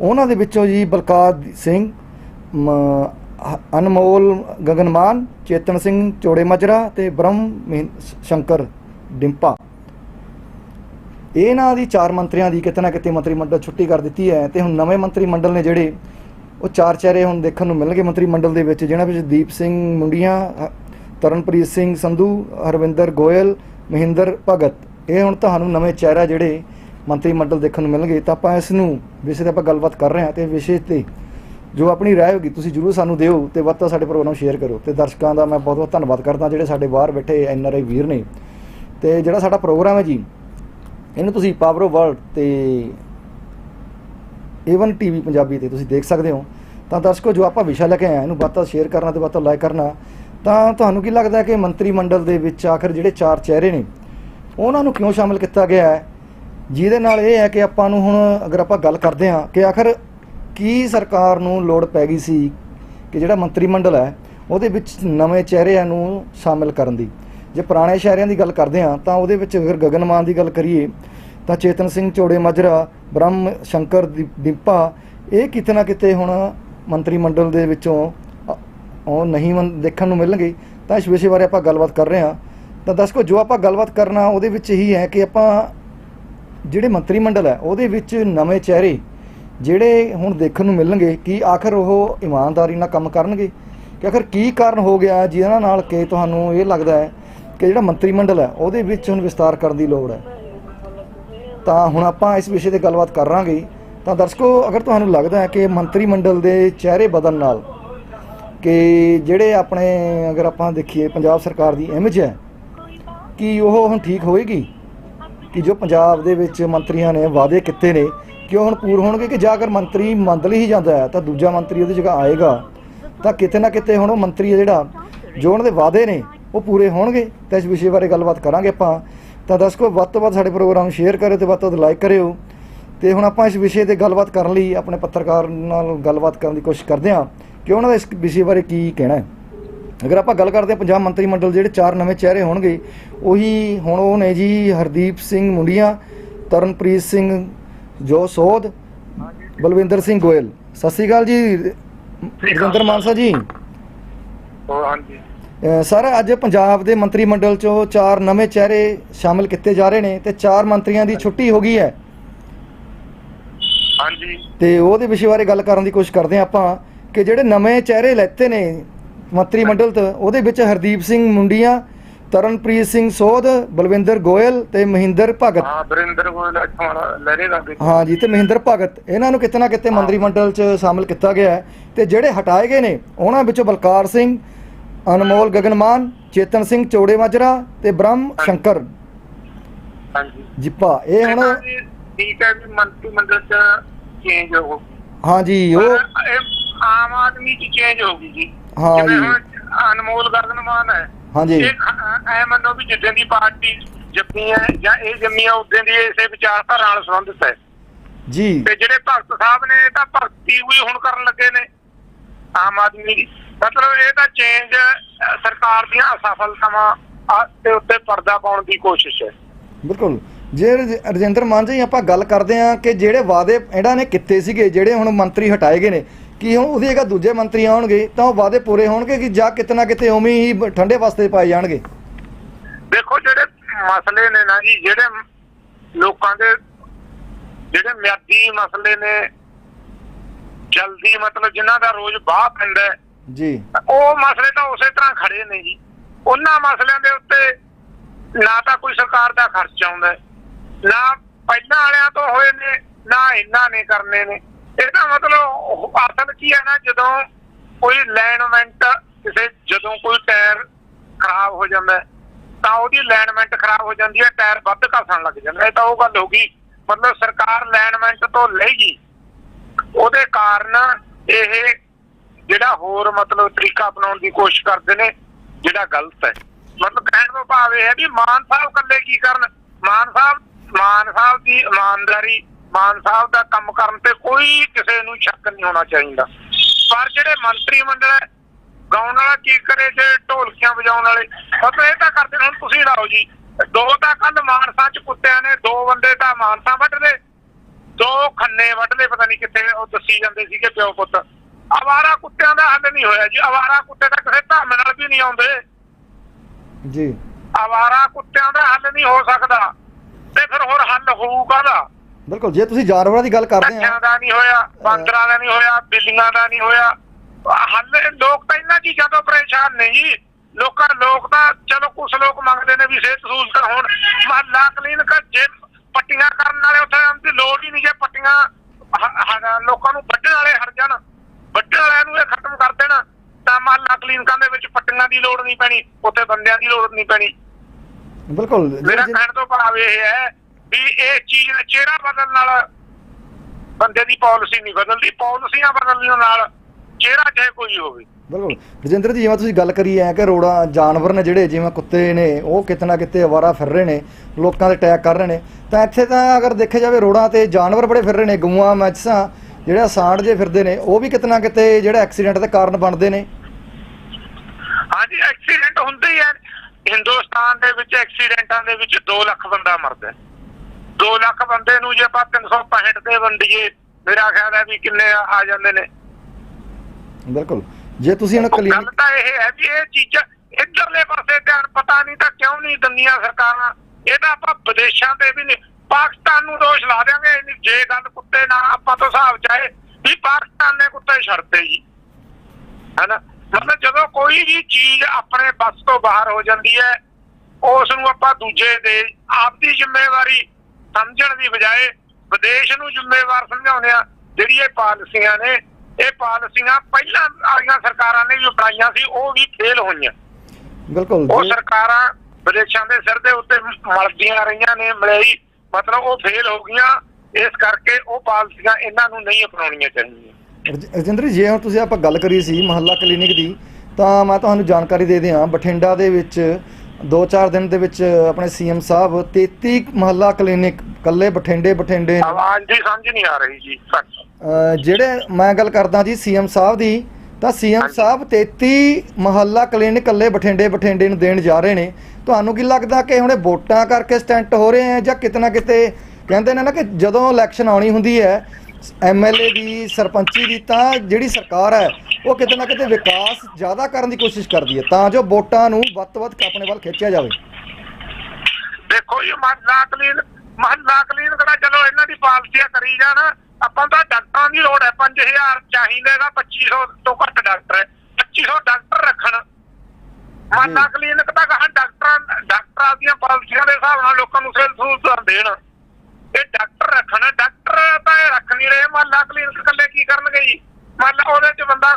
ਉਹਨਾਂ ਦੇ ਵਿੱਚੋਂ ਜੀ ਬਲਕਾਰ ਸਿੰਘ, ਮ- ਅਨਮੋਲ ਗਗਨਮਾਨ, ਚੇਤਨ ਸਿੰਘ ਚੋੜੇ ਮਜਰਾ ਤੇ ਬ੍ਰਹਮ ਮਹਿੰ- ਸ਼ੰਕਰ ਡਿੰਪਾ। ਇਹਨਾਂ ਦੀ ਚਾਰ ਮੰਤਰੀਆਂ ਦੀ ਕਿਤੇ ਨਾ ਕਿਤੇ ਮੰਤਰੀ ਮੰਡਲ ਛੁੱਟੀ ਕਰ ਦਿੱਤੀ ਹੈ ਤੇ ਹੁਣ ਨਵੇਂ ਮੰਤਰੀ ਮੰਡਲ ਨੇ ਜਿਹੜੇ, ਉਹ ਚਾਰ ਚਿਹਰੇ ਹੁਣ ਦੇਖਣ ਨੂੰ ਮਿਲਣਗੇ ਮੰਤਰੀ ਮੰਡਲ ਦੇ ਵਿੱਚ, ਜਿਹਨਾਂ ਵਿੱਚ ਦੀਪ ਸਿੰਘ ਮੁੰਡੀਆਂ ਤਰਨਪ੍ਰੀਤ ਸਿੰਘ ਸੰਧੂ, ਹਰਵਿੰਦਰ ਗੋਇਲ, ਮਹਿੰਦਰ ਭਗਤ। ਇਹ ਹੁਣ ਤੁਹਾਨੂੰ ਨਵੇਂ ਚਿਹਰਾ ਜਿਹੜੇ ਮੰਤਰੀ ਮੰਡਲ ਦੇਖਣ ਨੂੰ ਮਿਲਣਗੇ, ਤਾਂ ਆਪਾਂ ਇਸ ਨੂੰ ਵਿਸ਼ੇ ਤੇ ਆਪਾਂ ਗੱਲਬਾਤ ਕਰ ਰਹੇ ਹਾਂ ਤੇ ਵਿਸ਼ੇ ਤੇ ਜੋ ਆਪਣੀ ਰਾਏ ਹੋਗੀ, ਤੁਸੀਂ ਜਰੂਰ ਸਾਨੂੰ ਦਿਓ ਤੇ ਵੱਧ ਤੋਂ ਸਾਡੇ ਪ੍ਰੋਗਰਾਮ ਸ਼ੇਅਰ ਕਰੋ ਤੇ ਦਰਸ਼ਕਾਂ ਦਾ ਮੈਂ ਬਹੁਤ ਬਹੁਤ ਧੰਨਵਾਦ ਕਰਦਾ, ਜਿਹੜੇ ਸਾਡੇ ਬਾਹਰ ਬੈਠੇ ਐਨ ਆਰ ਆਈ ਵੀਰ ਨੇ। ਤੇ ਜਿਹੜਾ ਸਾਡਾ ਪ੍ਰੋਗਰਾਮ ਹੈ ਜੀ, ਇਹਨੂੰ ਤੁਸੀਂ ਪਾਵਰ ਆਫ ਵਰਲਡ ਤੇ ਏਵਨ ਟੀਵੀ ਪੰਜਾਬੀ ਤੇ ਤੁਸੀਂ ਦੇਖ ਸਕਦੇ ਹੋ। ਤਾਂ ਦਰਸ਼ਕੋ, ਜੋ ਆਪਾਂ ਵਿਸ਼ਾ ਲੈ ਕੇ ਆਏ ਹਾਂ, ਇਹਨੂੰ ਵੱਧ ਤੋਂ ਸ਼ੇਅਰ ਕਰਨਾ ਤੇ ਵੱਧ ਤੋਂ ਲਾਈਕ ਕਰਨਾ। ਤਾਂ ਤੁਹਾਨੂੰ ਕੀ ਲੱਗਦਾ ਕਿ ਮੰਤਰੀ ਮੰਡਲ ਦੇ ਵਿੱਚ ਆਖਰ ਜਿਹੜੇ ਚਾਰ ਚਿਹਰੇ ਨੇ, ਉਹਨਾਂ ਨੂੰ ਕਿਉਂ ਸ਼ਾਮਿਲ ਕੀਤਾ ਗਿਆ ਹੈ? ਜਿਹਦੇ ਨਾਲ ਇਹ ਹੈ ਕਿ ਆਪਾਂ ਨੂੰ ਹੁਣ ਅਗਰ ਆਪਾਂ ਗੱਲ ਕਰਦੇ ਹਾਂ ਕਿ ਆਖਰ ਕੀ ਸਰਕਾਰ ਨੂੰ ਲੋੜ ਪੈ ਗਈ ਸੀ ਕਿ ਜਿਹੜਾ ਮੰਤਰੀ ਮੰਡਲ ਹੈ, ਉਹਦੇ ਵਿੱਚ ਨਵੇਂ ਚਿਹਰਿਆਂ ਨੂੰ ਸ਼ਾਮਿਲ ਕਰਨ ਦੀ। ਜੇ ਪੁਰਾਣੇ ਸ਼ਹਿਰਿਆਂ ਦੀ ਗੱਲ ਕਰਦੇ ਹਾਂ, ਤਾਂ ਉਹਦੇ ਵਿੱਚ ਅਗਰ ਗਗਨਮਾਨ ਦੀ ਗੱਲ ਕਰੀਏ, ਤਾਂ ਚੇਤਨ ਸਿੰਘ, ਚੋੜੇ ਮਾਜਰਾ, ਬ੍ਰਹਮ ਸ਼ੰਕਰ ਦੀ- ਦੀਪਾ, ਇਹ ਕਿਤੇ ਨਾ ਕਿਤੇ ਹੁਣ ਮੰਤਰੀ ਮੰਡਲ ਦੇ ਵਿੱਚੋਂ ਉਹ ਨਹੀਂ ਦੇਖਣ ਨੂੰ ਮਿਲਣਗੇ। ਤਾਂ ਇਸ ਵਿਸ਼ੇ ਬਾਰੇ ਆਪਾਂ ਗੱਲਬਾਤ ਕਰ ਰਹੇ ਹਾਂ। ਤਾਂ ਦਰਸ਼ਕੋ, ਜੋ ਆਪਾਂ ਗੱਲਬਾਤ ਕਰਨਾ ਉਹਦੇ ਵਿੱਚ ਹੀ ਹੈ ਕਿ ਆਪਾਂ ਜਿਹੜੇ ਮੰਤਰੀ ਮੰਡਲ ਹੈ, ਉਹਦੇ ਵਿੱਚ ਨਵੇਂ ਚਿਹਰੇ ਜਿਹੜੇ ਹੁਣ ਦੇਖਣ ਨੂੰ ਮਿਲਣਗੇ, ਕਿ ਆਖਰ ਉਹ ਇਮਾਨਦਾਰੀ ਨਾਲ ਕੰਮ ਕਰਨਗੇ? ਕਿ ਆਖਰ ਕੀ ਕਾਰਨ ਹੋ ਗਿਆ, ਜਿਹਨਾਂ ਨਾਲ ਕਿ ਤੁਹਾਨੂੰ ਇਹ ਲੱਗਦਾ ਹੈ ਕਿ ਜਿਹੜਾ ਮੰਤਰੀ ਮੰਡਲ ਹੈ, ਉਹਦੇ ਵਿੱਚ ਹੁਣ ਵਿਸਤਾਰ ਕਰਨ ਦੀ ਲੋੜ ਹੈ? ਤਾਂ ਹੁਣ ਆਪਾਂ ਇਸ ਵਿਸ਼ੇ ਤੇ ਗੱਲਬਾਤ ਕਰਾਂਗੇ। ਤਾਂ ਦਰਸ਼ਕੋ, ਅਗਰ ਤੁਹਾਨੂੰ ਲੱਗਦਾ ਹੈ ਕਿ ਮੰਤਰੀ ਮੰਡਲ ਦੇ ਚਿਹਰੇ ਬਦਲਣ ਨਾਲ ਕਿ ਜਿਹੜੇ ਆਪਣੇ, ਅਗਰ ਆਪਾਂ ਦੇਖੀਏ, ਪੰਜਾਬ ਸਰਕਾਰ ਦੀ ਇਮੇਜ ਹੈ, ਕਿ ਉਹ ਹੁਣ ਠੀਕ ਹੋਏਗੀ? ਕਿ ਜੋ ਪੰਜਾਬ ਦੇ ਵਿੱਚ ਮੰਤਰੀਆਂ ਨੇ ਵਾਅਦੇ ਕੀਤੇ ਨੇ ਕਿ ਉਹ ਹੁਣ ਪੂਰ ਹੋਣਗੇ ਕਿ ਜਾਂ ਅਗਰ ਮੰਤਰੀ ਮੰਦਲ ਹੀ ਜਾਂਦਾ ਹੈ, ਤਾਂ ਦੂਜਾ ਮੰਤਰੀ ਉਹਦੀ ਜਗ੍ਹਾ ਆਏਗਾ? ਤਾਂ ਕਿਤੇ ਨਾ ਕਿਤੇ ਹੁਣ ਉਹ ਮੰਤਰੀ ਹੈ ਜਿਹੜਾ, ਜੋ ਉਹਨਾਂ ਦੇ ਵਾਅਦੇ ਨੇ, ਉਹ ਪੂਰੇ ਹੋਣਗੇ। ਤਾਂ ਇਸ ਵਿਸ਼ੇ ਬਾਰੇ ਗੱਲਬਾਤ ਕਰਾਂਗੇ ਆਪਾਂ। ਤਾਂ ਦਰਸ਼ਕੋ, ਵੱਧ ਤੋਂ ਵੱਧ ਸਾਡੇ ਪ੍ਰੋਗਰਾਮ ਨੂੰ ਸ਼ੇਅਰ ਕਰਿਓ ਤੇ ਵੱਧ ਤੋਂ ਵੱਧ ਲਾਈਕ ਕਰਿਓ। ਤੇ ਹੁਣ ਆਪਾਂ ਇਸ ਵਿਸ਼ੇ ਤੇ ਗੱਲਬਾਤ ਕਰਨ ਲਈ ਆਪਣੇ ਪੱਤਰਕਾਰ ਨਾਲ ਗੱਲਬਾਤ ਕਰਨ ਦੀ ਕੋਸ਼ਿਸ਼ ਕਰਦੇ ਹਾਂ। ਕਿ ਉਹਨਾਂ ਦਾ ਇਸ ਵਿਸ਼ੇ ਬਾਰੇ ਕੀ ਕਹਿਣਾ ਹੈ? ਅਗਰ ਆਪਾਂ ਗੱਲ ਕਰਦੇ ਹਾਂ ਪੰਜਾਬ ਮੰਤਰੀ ਮੰਡਲ ਜਿਹੜੇ ਚਾਰ ਨਵੇਂ ਚਿਹਰੇ ਹੋਣਗੇ ਉਹੀ ਹੁਣ ਉਹ ਨੇ ਜੀ ਹਰਦੀਪ ਸਿੰਘ ਮੁੰਡੀਆਂ ਤਰਨਪ੍ਰੀਤ ਸਿੰਘ ਜੋ ਸੋਧ ਬਲਵਿੰਦਰ ਸਿੰਘ ਗੋਇਲ। ਸਤਿ ਸ਼੍ਰੀ ਅਕਾਲ ਜੀ ਰਜਿੰਦਰ ਮਾਨਸਾ ਜੀ। ਹਾਂਜੀ। ਸਰ ਅੱਜ ਪੰਜਾਬ ਦੇ ਮੰਤਰੀ ਮੰਡਲ ਚੋਂ ਚਾਰ ਨਵੇਂ ਚਿਹਰੇ ਸ਼ਾਮਿਲ ਕੀਤੇ ਜਾ ਰਹੇ ਨੇ ਤੇ ਚਾਰ ਮੰਤਰੀਆਂ ਦੀ ਛੁੱਟੀ ਹੋ ਗਈ ਹੈ। ਹਾਂਜੀ। ਤੇ ਉਹਦੇ ਵਿਸ਼ੇ ਬਾਰੇ ਗੱਲ ਕਰਨ ਦੀ ਕੋਸ਼ਿਸ਼ ਕਰਦੇ ਆਪਾਂ ਕਿ ਜਿਹੜੇ ਨਵੇਂ ਚਿਹਰੇ ਲੈਤੇ ਨੇ ਮੰਤਰੀ ਮੰਡਲ ਤੋਂ ਉਹਦੇ ਵਿੱਚ ਹਰਦੀਪ ਸਿੰਘ ਮੁੰਡੀਆਂ ਤਰਨਪ੍ਰੀਤ ਸਿੰਘ ਸੋਧ ਬਲਵਿੰਦਰ ਗੋਇਲ ਤੇ ਮਹਿੰਦਰ ਭਗਤ। ਹਾਂ ਬਰਿੰਦਰ ਗੋਇਲ ਇੱਥੋਂ ਵਾਲਾ ਲਹਿਰੇ ਦਾ ਵੀ ਹਾਂ ਜੀ ਤੇ ਮਹਿੰਦਰ ਭਗਤ ਇਹਨਾਂ ਨੂੰ ਕਿਤੇ ਨਾ ਕਿਤੇ ਮੰਤਰੀ ਮੰਡਲ 'ਚ ਸ਼ਾਮਿਲ ਕੀਤਾ ਗਿਆ ਹੈ। ਤੇ ਜਿਹੜੇ ਹਟਾਏ ਗਏ ਨੇ ਉਹਨਾਂ ਵਿੱਚੋਂ ਬਲਕਾਰ ਸਿੰਘ ਅਨਮੋਲ ਗਗਨਮਾਨ ਚੇਤਨ ਸਿੰਘ ਚੋੜੇ ਮਾਜਰਾ ਤੇ ਬ੍ਰਹਮ ਸ਼ੰਕਰ। ਹਾਂਜੀ। ਜਿੱਪਾ ਇਹ ਹੁਣ ਠੀਕ ਹੈ ਵੀ ਮੰਤਰੀ ਮੰਡਲ ਚ ਚੇਂਜ ਹੋ ਹਾਂ ਜੀ ਉਹ ਆਮ ਆਦਮੀ ਚ ਚੇਂਜ ਹੋ ਗਈ ਜੀ। ਹਾਂ ਜੀ। ਅਨਮੋਲ ਗਰਦਨਮਾਨ ਹੈ। ਹਾਂ ਜੀ ਇਹ ਐ ਮੰਨੋ ਵੀ ਜਿੱਦਾਂ ਦੀ ਪਾਰਟੀ ਜੰਮੀ ਹੈ ਜਾਂ ਇਹ ਜੰਮੀ ਹੈ ਉਦੋਂ ਦੀ ਇਸੇ ਵਿਚਾਰਧਾਰਾ ਨਾਲ ਸੰਬੰਧਿਤ ਹੈ। ਜੀ। ਤੇ ਜਿਹੜੇ ਭਗਤ ਸਾਹਿਬ ਨੇ ਇਹ ਤਾਂ ਭਗਤੀ ਵੀ ਹੁਣ ਕਰਨ ਲੱਗੇ ਨੇ ਆਮ ਆਦਮੀ ਦੀ। ਮਤਲਬ ਇਹ ਤਾਂ ਚੇਂਜ ਸਰਕਾਰ ਦੀਆਂ ਅਸਫਲਤਾਵਾਂ ਆ- ਦੇ ਉੱਤੇ ਪਰਦਾ ਪਾਉਣ ਦੀ ਕੋਸ਼ਿਸ਼ ਹੈ। ਬਿਲਕੁਲ। ਜੇ ਰਜ- ਰਜਿੰਦਰ ਮਾਨ ਜੀ ਆਪਾਂ ਗੱਲ ਕਰਦੇ ਹਾਂ ਕਿ ਜਿਹੜੇ ਵਾਅਦੇ ਇਹਨਾਂ ਨੇ ਕੀਤੇ ਸੀਗੇ ਜਿਹੜੇ ਹੁਣ ਮੰਤਰੀ ਹਟਾਏ ਗਏ ਨੇ ਕੀ ਹੁਣ ਉਹਦੀ ਜਗ੍ਹਾ ਦੂਜੇ ਮੰਤਰੀ ਆਉਣਗੇ ਤਾਂ ਉਹ ਵਾਅਦੇ ਪੂਰੇ ਹੋਣਗੇ ਕਿ ਜਾਂ ਕਿਤਨਾ ਕਿਤੇ ਉਵੇਂ ਹੀ ਠੰਡੇ ਵਾਸਤੇ ਪਾਏ ਜਾਣਗੇ? ਦੇਖੋ ਜਿਹੜੇ ਮਸਲੇ ਨੇ ਨਾ ਜੀ ਜਿਹੜੇ ਲੋਕਾਂ ਦੇ ਜਿਹੜੇ ਮਿਆਦੀ ਮਸਲੇ ਨੇ ਜਲਦੀ ਮਤਲਬ ਜਿਨ੍ਹਾਂ ਦਾ ਰੋਜ਼ ਬਾਹ ਪੈਂਦਾ ਜੀ। ਉਹ ਮਸਲੇ ਤਾਂ ਉਸੇ ਤਰ੍ਹਾਂ ਖੜੇ ਨੇ ਜੀ। ਉਹਨਾਂ ਮਸਲਿਆਂ ਦੇ ਉੱਤੇ ਨਾ ਤਾਂ ਕੋਈ ਸਰਕਾਰ ਦਾ ਖਰਚ ਆਉਂਦਾ ਨਾ ਪਹਿਲਾਂ ਵਾਲਿਆਂ ਤੋਂ ਹੋਏ ਨੇ ਨਾ ਇਹਨਾਂ ਨੇ ਕਰਨੇ ਨੇ। ਇਹਦਾ ਮਤਲਬ ਅਸਲ ਕੀ ਹੈ ਨਾ, ਜਦੋਂ ਕੋਈ ਲਾਈਨਮੈਂਟ ਕਿਸੇ, ਜਦੋਂ ਕੋਈ ਟਾਇਰ ਖਰਾਬ ਹੋ ਜਾਂਦਾ ਤਾਂ ਉਹਦੀ ਲਾਈਨਮੈਂਟ ਖਰਾਬ ਹੋ ਜਾਂਦੀ ਹੈ ਟਾਇਰ ਵੱਧ ਘਸਣ ਲੱਗ ਜਾਂਦਾ ਇਹ ਤਾਂ ਉਹ ਗੱਲ ਹੋ ਗਈ। ਮਤਲਬ ਸਰਕਾਰ ਲਾਈਨਮੈਂਟ ਤੋਂ ਲਏਗੀ। ਉਹਦੇ ਕਾਰਨ ਇਹ ਜਿਹੜਾ ਹੋਰ ਮਤਲਬ ਤਰੀਕਾ ਅਪਣਾਉਣ ਦੀ ਕੋਸ਼ਿਸ਼ ਕਰਦੇ ਨੇ, ਜਿਹੜਾ ਗਲਤ ਹੈ। ਮਤਲਬ ਕਹਿਣ ਦਾ ਭਾਵ ਇਹ ਹੈ ਵੀ ਮਾਨ ਸਾਹਿਬ ਇਕੱਲੇ ਕੀ ਕਰਨ? ਮਾਨ ਸਾਹਿਬ ਮਾਨ ਸਾਹਿਬ ਦੀ ਇਮਾਨਦਾਰੀ ਮਾਨ ਸਾਹਿਬ ਦਾ ਕੰਮ ਕਰਨ ਤੇ ਕੋਈ ਕਿਸੇ ਨੂੰ ਸ਼ੱਕ ਨਹੀਂ ਹੋਣਾ ਚਾਹੀਦਾ। ਪਰ ਜਿਹੜੇ ਮੰਤਰੀ ਮੰਡਲ ਹੈ ਗਾਉਣ ਵਾਲਾ ਕੀ ਕਰੇ ਜੇ ਢੋਲਕੀਆਂ ਵਜਾਉਣ ਵਾਲੇ? ਮਤਲਬ ਇਹ ਤਾਂ ਕਰਦੇ ਹੁਣ ਤੁਸੀਂ ਲਾਓ ਜੀ। ਦੋ ਤਾਂ ਕੱਲ ਮਾਨਸਾ ਚ ਕੁੱਤਿਆਂ ਨੇ ਦੋ ਬੰਦੇ ਤਾਂ ਮਾਨਸਾ ਵੱਢ ਲਏ ਦੋ ਖੰਨੇ ਵੱਢਲੇ ਪਤਾ ਨਹੀਂ ਕਿੱਥੇ ਉਹ ਦੱਸੀ ਜਾਂਦੇ ਸੀਗੇ ਪਿਓ ਪੁੱਤ। ਆਵਾਰਾ ਕੁੱਤਿਆਂ ਦਾ ਹੱਲ ਨਹੀਂ ਹੋਇਆ ਜੀ। ਆਵਾਰਾ ਕੁੱਤੇ ਤਾਂ ਕਿਸੇ ਧਰਮ ਨਾਲ ਵੀ ਨਹੀਂ ਆਉਂਦੇ। ਜੀ। ਆਵਾਰਾ ਕੁੱਤਿਆਂ ਦਾ ਹੱਲ ਨਹੀਂ ਹੋ ਸਕਦਾ। ਤੇ ਫਿਰ ਹੋਰ ਹੱਲ ਹੋਊਗਾ ਦਾ ਬਿਲਕੁਲ ਜੇ ਤੁਸੀਂ ਜਾਨਵਰਾਂ ਦੀ ਗੱਲ ਕਰਦੇ ਆ। ਦਾ ਨਹੀਂ ਹੋਇਆ ਬਾਂਦਰਾਂ ਦਾ ਨਹੀਂ ਹੋਇਆ ਬਿੱਲੀਆਂ ਦਾ ਨਹੀਂ ਹੋਇਆ। ਹੱਲ ਲੋਕ ਤਾਂ ਇਹਨਾਂ ਚੀਜ਼ਾਂ ਤੋਂ ਪਰੇਸ਼ਾਨ ਨੇ ਜੀ। ਲੋਕਾਂ ਲੋਕ ਤਾਂ ਚਲੋ ਕੁਝ ਲੋਕ ਮੰਗਦੇ ਨੇ ਵੀ ਸਿਹਤ ਸਹੂਲਤਾਂ ਹੋਣ ਮਹੱਲਾ ਕਲੀਨਿਕ ਜੇ ਪੱਟੀਆਂ ਕਰਨ ਵਾਲੇ ਉੱਥੇ ਦੀ ਲੋੜ ਹੀ ਨਹੀਂ ਜੇ ਪੱਟੀਆਂ ਲੋਕਾਂ ਨੂੰ ਵੱਢਣ ਵਾਲੇ ਹਟ ਜਾਣ। ਵੱਢਣ ਵਾਲਿਆਂ ਨੂੰ ਇਹ ਖਤਮ ਕਰ ਦੇਣ। ਤਾਂ ਮਹੱਲਾ ਕਲੀਨਿਕਾਂ ਦੇ ਵਿੱਚ ਪੱਟੀਆਂ ਦੀ ਲੋੜ ਨਹੀਂ ਪੈਣੀ ਉੱਥੇ ਬੰਦਿਆਂ ਦੀ ਲੋੜ ਨਹੀਂ ਪੈਣੀ। ਬਿਲਕੁਲ ਮੇਰਾ ਕਹਿਣ ਤੋਂ ਭਾਵ ਇਹ ਹੈ ਵੀ ਇਹ ਚੀਜ਼ ਚਿਹਰਾ ਬਦਲਣ ਨਾਲ ਬੰਦੇ ਦੀ ਪਾਲਿਸੀ ਨਹੀਂ ਬਦਲਦੀ ਪਾਲਿਸੀਆਂ ਬਦਲਣ ਨਾਲ ਚਿਹਰਾ ਚਾਹੇ ਕੋਈ ਹੋਵੇ। ਬਿਲਕੁਲ। ਰਜਿੰਦਰ ਜੀ ਜਿਵੇਂ ਤੁਸੀਂ ਗੱਲ ਕਰੀ ਹੈ ਕਿ ਰੋੜਾ ਜਾਨਵਰ ਨੇ ਜਿਹੜੇ ਜਿਵੇਂ ਕੁੱਤੇ ਨੇ ਉਹ ਕਿਤੇ ਨਾ ਕਿਤੇ ਅਵਾਰਾ ਫਿਰ ਰਹੇ ਨੇ ਲੋਕਾਂ ਦੇ ਅਟੈਕ ਕਰ ਰਹੇ ਨੇ। ਤਾਂ ਇੱਥੇ ਤਾਂ ਅਗਰ ਦੇਖਿਆ ਜਾਵੇ ਰੋਡਾਂ ਤੇ ਜਾਨਵਰ ਬੜੇ ਫਿਰ ਰਹੇ ਨੇ ਗਊਆਂ ਮੱਝਾਂ ਜਿਹੜਾ ਸਾਂਡ ਜੇ ਫਿਰਦੇ ਨੇ ਉਹ ਵੀ ਕਿਤੇ ਨਾ ਕਿਤੇ ਜਿਹੜਾ ਐਕਸੀਡੈਂਟ ਦੇ ਕਾਰਨ ਬਣਦੇ ਨੇ। ਹਾਂਜੀ ਐਕਸੀਡੈਂਟ ਹੁੰਦੇ ਹੀ ਹੈ ਹਿੰਦੁਸਤਾਨ ਦੇ ਵਿੱਚ ਐਕਸੀਡੈਂਟਾਂ ਦੇ ਵਿੱਚ 2 ਲੱਖ ਬੰਦਾ ਮਰਦਾ। 2 ਲੱਖ ਬੰਦੇ ਨੂੰ ਜੇ ਆਪਾਂ 365 ਤੇ ਵੰਡੀਏ ਮੇਰਾ ਖਿਆਲ ਹੈ ਵੀ ਕਿੰਨੇ ਆ ਜਾਂਦੇ ਨੇ। ਬਿਲਕੁਲ। ਜੇ ਤੁਸੀਂ ਗੱਲ ਕਲੀਨਿਕ ਤਾਂ ਇਹ ਹੈ ਵੀ ਇਹ ਚੀਜ਼ਾਂ ਇੱਧਰਲੇ ਪਾਸੇ ਧਿਆਨ ਪਤਾ ਨਹੀਂ ਤਾਂ ਕਿਉਂ ਨਹੀਂ ਦਿੰਦੀਆਂ ਸਰਕਾਰਾਂ। ਇਹ ਤਾਂ ਆਪਾਂ ਵਿਦੇਸ਼ਾਂ ਦੇ ਵੀ ਨਹੀਂ ਪਾਕਿਸਤਾਨ ਨੂੰ ਦੋਸ਼ ਲਾ ਨਹੀਂ, ਜੇ ਗੱਲ ਕੁੱਤੇ ਨਾਲ ਆਪਾਂ ਤੋਂ ਹਿਸਾਬ ਚਾਹੇ ਵੀ ਪਾਕਿਸਤਾਨ ਨੇ ਕੁੱਤੇ ਛੱਡਦੇ ਜੀ। ਹੈਨਾ? ਮਤਲਬ ਜਦੋਂ ਕੋਈ ਵੀ ਚੀਜ਼ ਆਪਣੇ ਬਸ ਤੋਂ ਬਾਹਰ ਹੋ ਜਾਂਦੀ ਹੈ ਉਸ ਨੂੰ ਆਪਾਂ ਦੂਜੇ ਦੇ ਆਪਦੀ ਜ਼ਿੰਮੇਵਾਰੀ ਸਮਝਣ ਦੀ ਬਜਾਏ ਵਿਦੇਸ਼ ਨੂੰ ਜ਼ਿੰਮੇਵਾਰ ਸਮਝਾਉਂਦੇ ਆ ਜਿਹੜੀ ਇਹ ਪਾਲਿਸੀਆਂ ਨੇ ਇਹ ਪਾਲਿਸੀਆਂ ਪਹਿਲਾਂ ਵਾਲੀਆਂ ਸਰਕਾਰਾਂ ਨੇ ਵੀ ਬਣਾਈਆਂ ਸੀ ਉਹ ਵੀ ਫੇਲ ਹੋਈਆਂ। ਬਿਲਕੁਲ ਉਹ ਸਰਕਾਰਾਂ ਵਿਦੇਸ਼ਾਂ ਦੇ ਸਿਰ ਦੇ ਉੱਤੇ ਮਲਦੀਆਂ ਰਹੀਆਂ ਨੇ ਮਲਈ ਮਤਲਬ ਉਹ ਫੇਲ ਹੋ ਗਈਆਂ ਇਸ ਕਰਕੇ ਉਹ ਪਾਲਿਸੀਆਂ ਇਹਨਾਂ ਨੂੰ ਨਹੀਂ ਅਪਣਾਉਣੀਆਂ ਚਾਹੀਦੀਆਂ। ਰਜ- ਰਜਿੰਦਰ ਜੀ ਜੇ ਹੁਣ ਤੁਸੀਂ ਆਪਾਂ ਗੱਲ ਕਰੀ ਸੀ ਮਹੱਲਾ ਕਲੀਨਿਕ ਦੀ ਤਾਂ ਮੈਂ ਤੁਹਾਨੂੰ ਜਾਣਕਾਰੀ ਦੇ ਦਿਆਂ ਬਠਿੰਡਾ ਦੇ ਵਿੱਚ 2-4 ਦਿਨ ਦੇ ਵਿੱਚ ਆਪਣੇ ਸੀਐਮ ਸਾਹਿਬ 33 ਮਹੱਲਾ ਕਲੀਨਿਕ ਕੱਲੇ ਬਠਿੰਡੇ ਬਠਿੰਡੇ। ਆਵਾਜ਼ ਦੀ ਸਮਝ ਨਹੀਂ ਆ ਰਹੀ ਜੀ ਅਹ ਜਿਹੜੇ ਮੈਂ ਗੱਲ ਕਰਦਾ ਜੀ ਸੀਐਮ ਸਾਹਿਬ ਦੀ ਤਾਂ ਸੀਐਮ। ਸਾਹਿਬ 33 ਮਹੱਲਾ ਕਲੀਨਿਕ ਕੱਲੇ ਬਠਿੰਡੇ ਬਠਿੰਡੇ ਨੂੰ ਦੇਣ ਜਾ ਰਹੇ ਨੇ। ਤੁਹਾਨੂੰ ਕੀ ਲੱਗਦਾ ਕਿ ਹੁਣੇ ਵੋਟਾਂ ਕਰਕੇ ਸਟੈਂਟ ਹੋ ਰਹੇ ਆ ਜਾਂ ਕਿਤੇ ਨਾ ਕਿਤੇ ਕਹਿੰਦੇ ਨੇ ਨਾ ਕਿ ਜਦੋਂ ਇਲੈਕਸ਼ਨ ਆਉਣੀ ਹੁੰਦੀ ਹੈ ਐਮਐਲਏ ਦੀ ਸਰਪੰਚੀ ਦੀ ਤਾਂ ਜਿਹੜੀ ਸਰਕਾਰ ਹੈ ਉਹ ਕਿਤੇ ਨਾ ਕਿਤੇ ਵਿਕਾਸ ਜ਼ਿਆਦਾ ਕਰਨ ਦੀ ਕੋਸ਼ਿਸ਼ ਕਰਦੀ ਹੈ। ਤਾਂ ਜੋ ਵੋਟਾਂ ਨੂੰ ਵੱਧ ਤੋਂ ਵੱਧ ਆਪਣੇ ਵੱਲ ਖਿੱਚਿਆ ਜਾਵੇ। ਦੇਖੋ ਜੀ ਮਹੱਲਾ ਕਲੀਨ ਮਹੱਲਾ ਕਲੀਨ ਕਿਹੜਾ ਚਲੋ ਇਹਨਾਂ ਦੀ ਪਾਲਿਸੀਆਂ ਕਰੀ ਜਾਣ। ਆਪਾਂ ਤਾਂ ਡਾਕਟਰਾਂ ਦੀ ਲੋੜ ਹੈ। 5000 ਚਾਹੀਦੇ ਦਾ 2500 ਤੋਂ ਘੱਟ ਡਾਕਟਰ। ਹੈ 2500 ਡਾਕਟਰ ਰੱਖਣ। ਮਹੱਲਾ। ਕਲੀਨਿਕ ਤਾਂ ਕਹਾਂ ਡਾਕਟਰਾਂ ਡਾਕਟਰਾਂ ਦੀਆਂ ਪਾਲਿਸੀਆਂ ਦੇ ਹਿਸਾਬ ਨਾਲ ਲੋਕਾਂ ਨੂੰ ਸਿਹਤ ਸਹੂਲਤਾਂ ਦੇਣ। ਇਹ ਡਾਕਟਰ ਰੱਖਣ, ਡਾਕਟਰ ਤਾਂ ਇਹ ਰੱਖ ਨਹੀਂ ਰਹੇ। ਮਹੱਲਾ ਕਲੀਨਿਕ ਇਕੱਲੇ ਕੀ ਕਰਨਗੇ ਜੀ? ਮਹੱਲਾ ਉਹਦੇ ਚ ਬੰਦਾ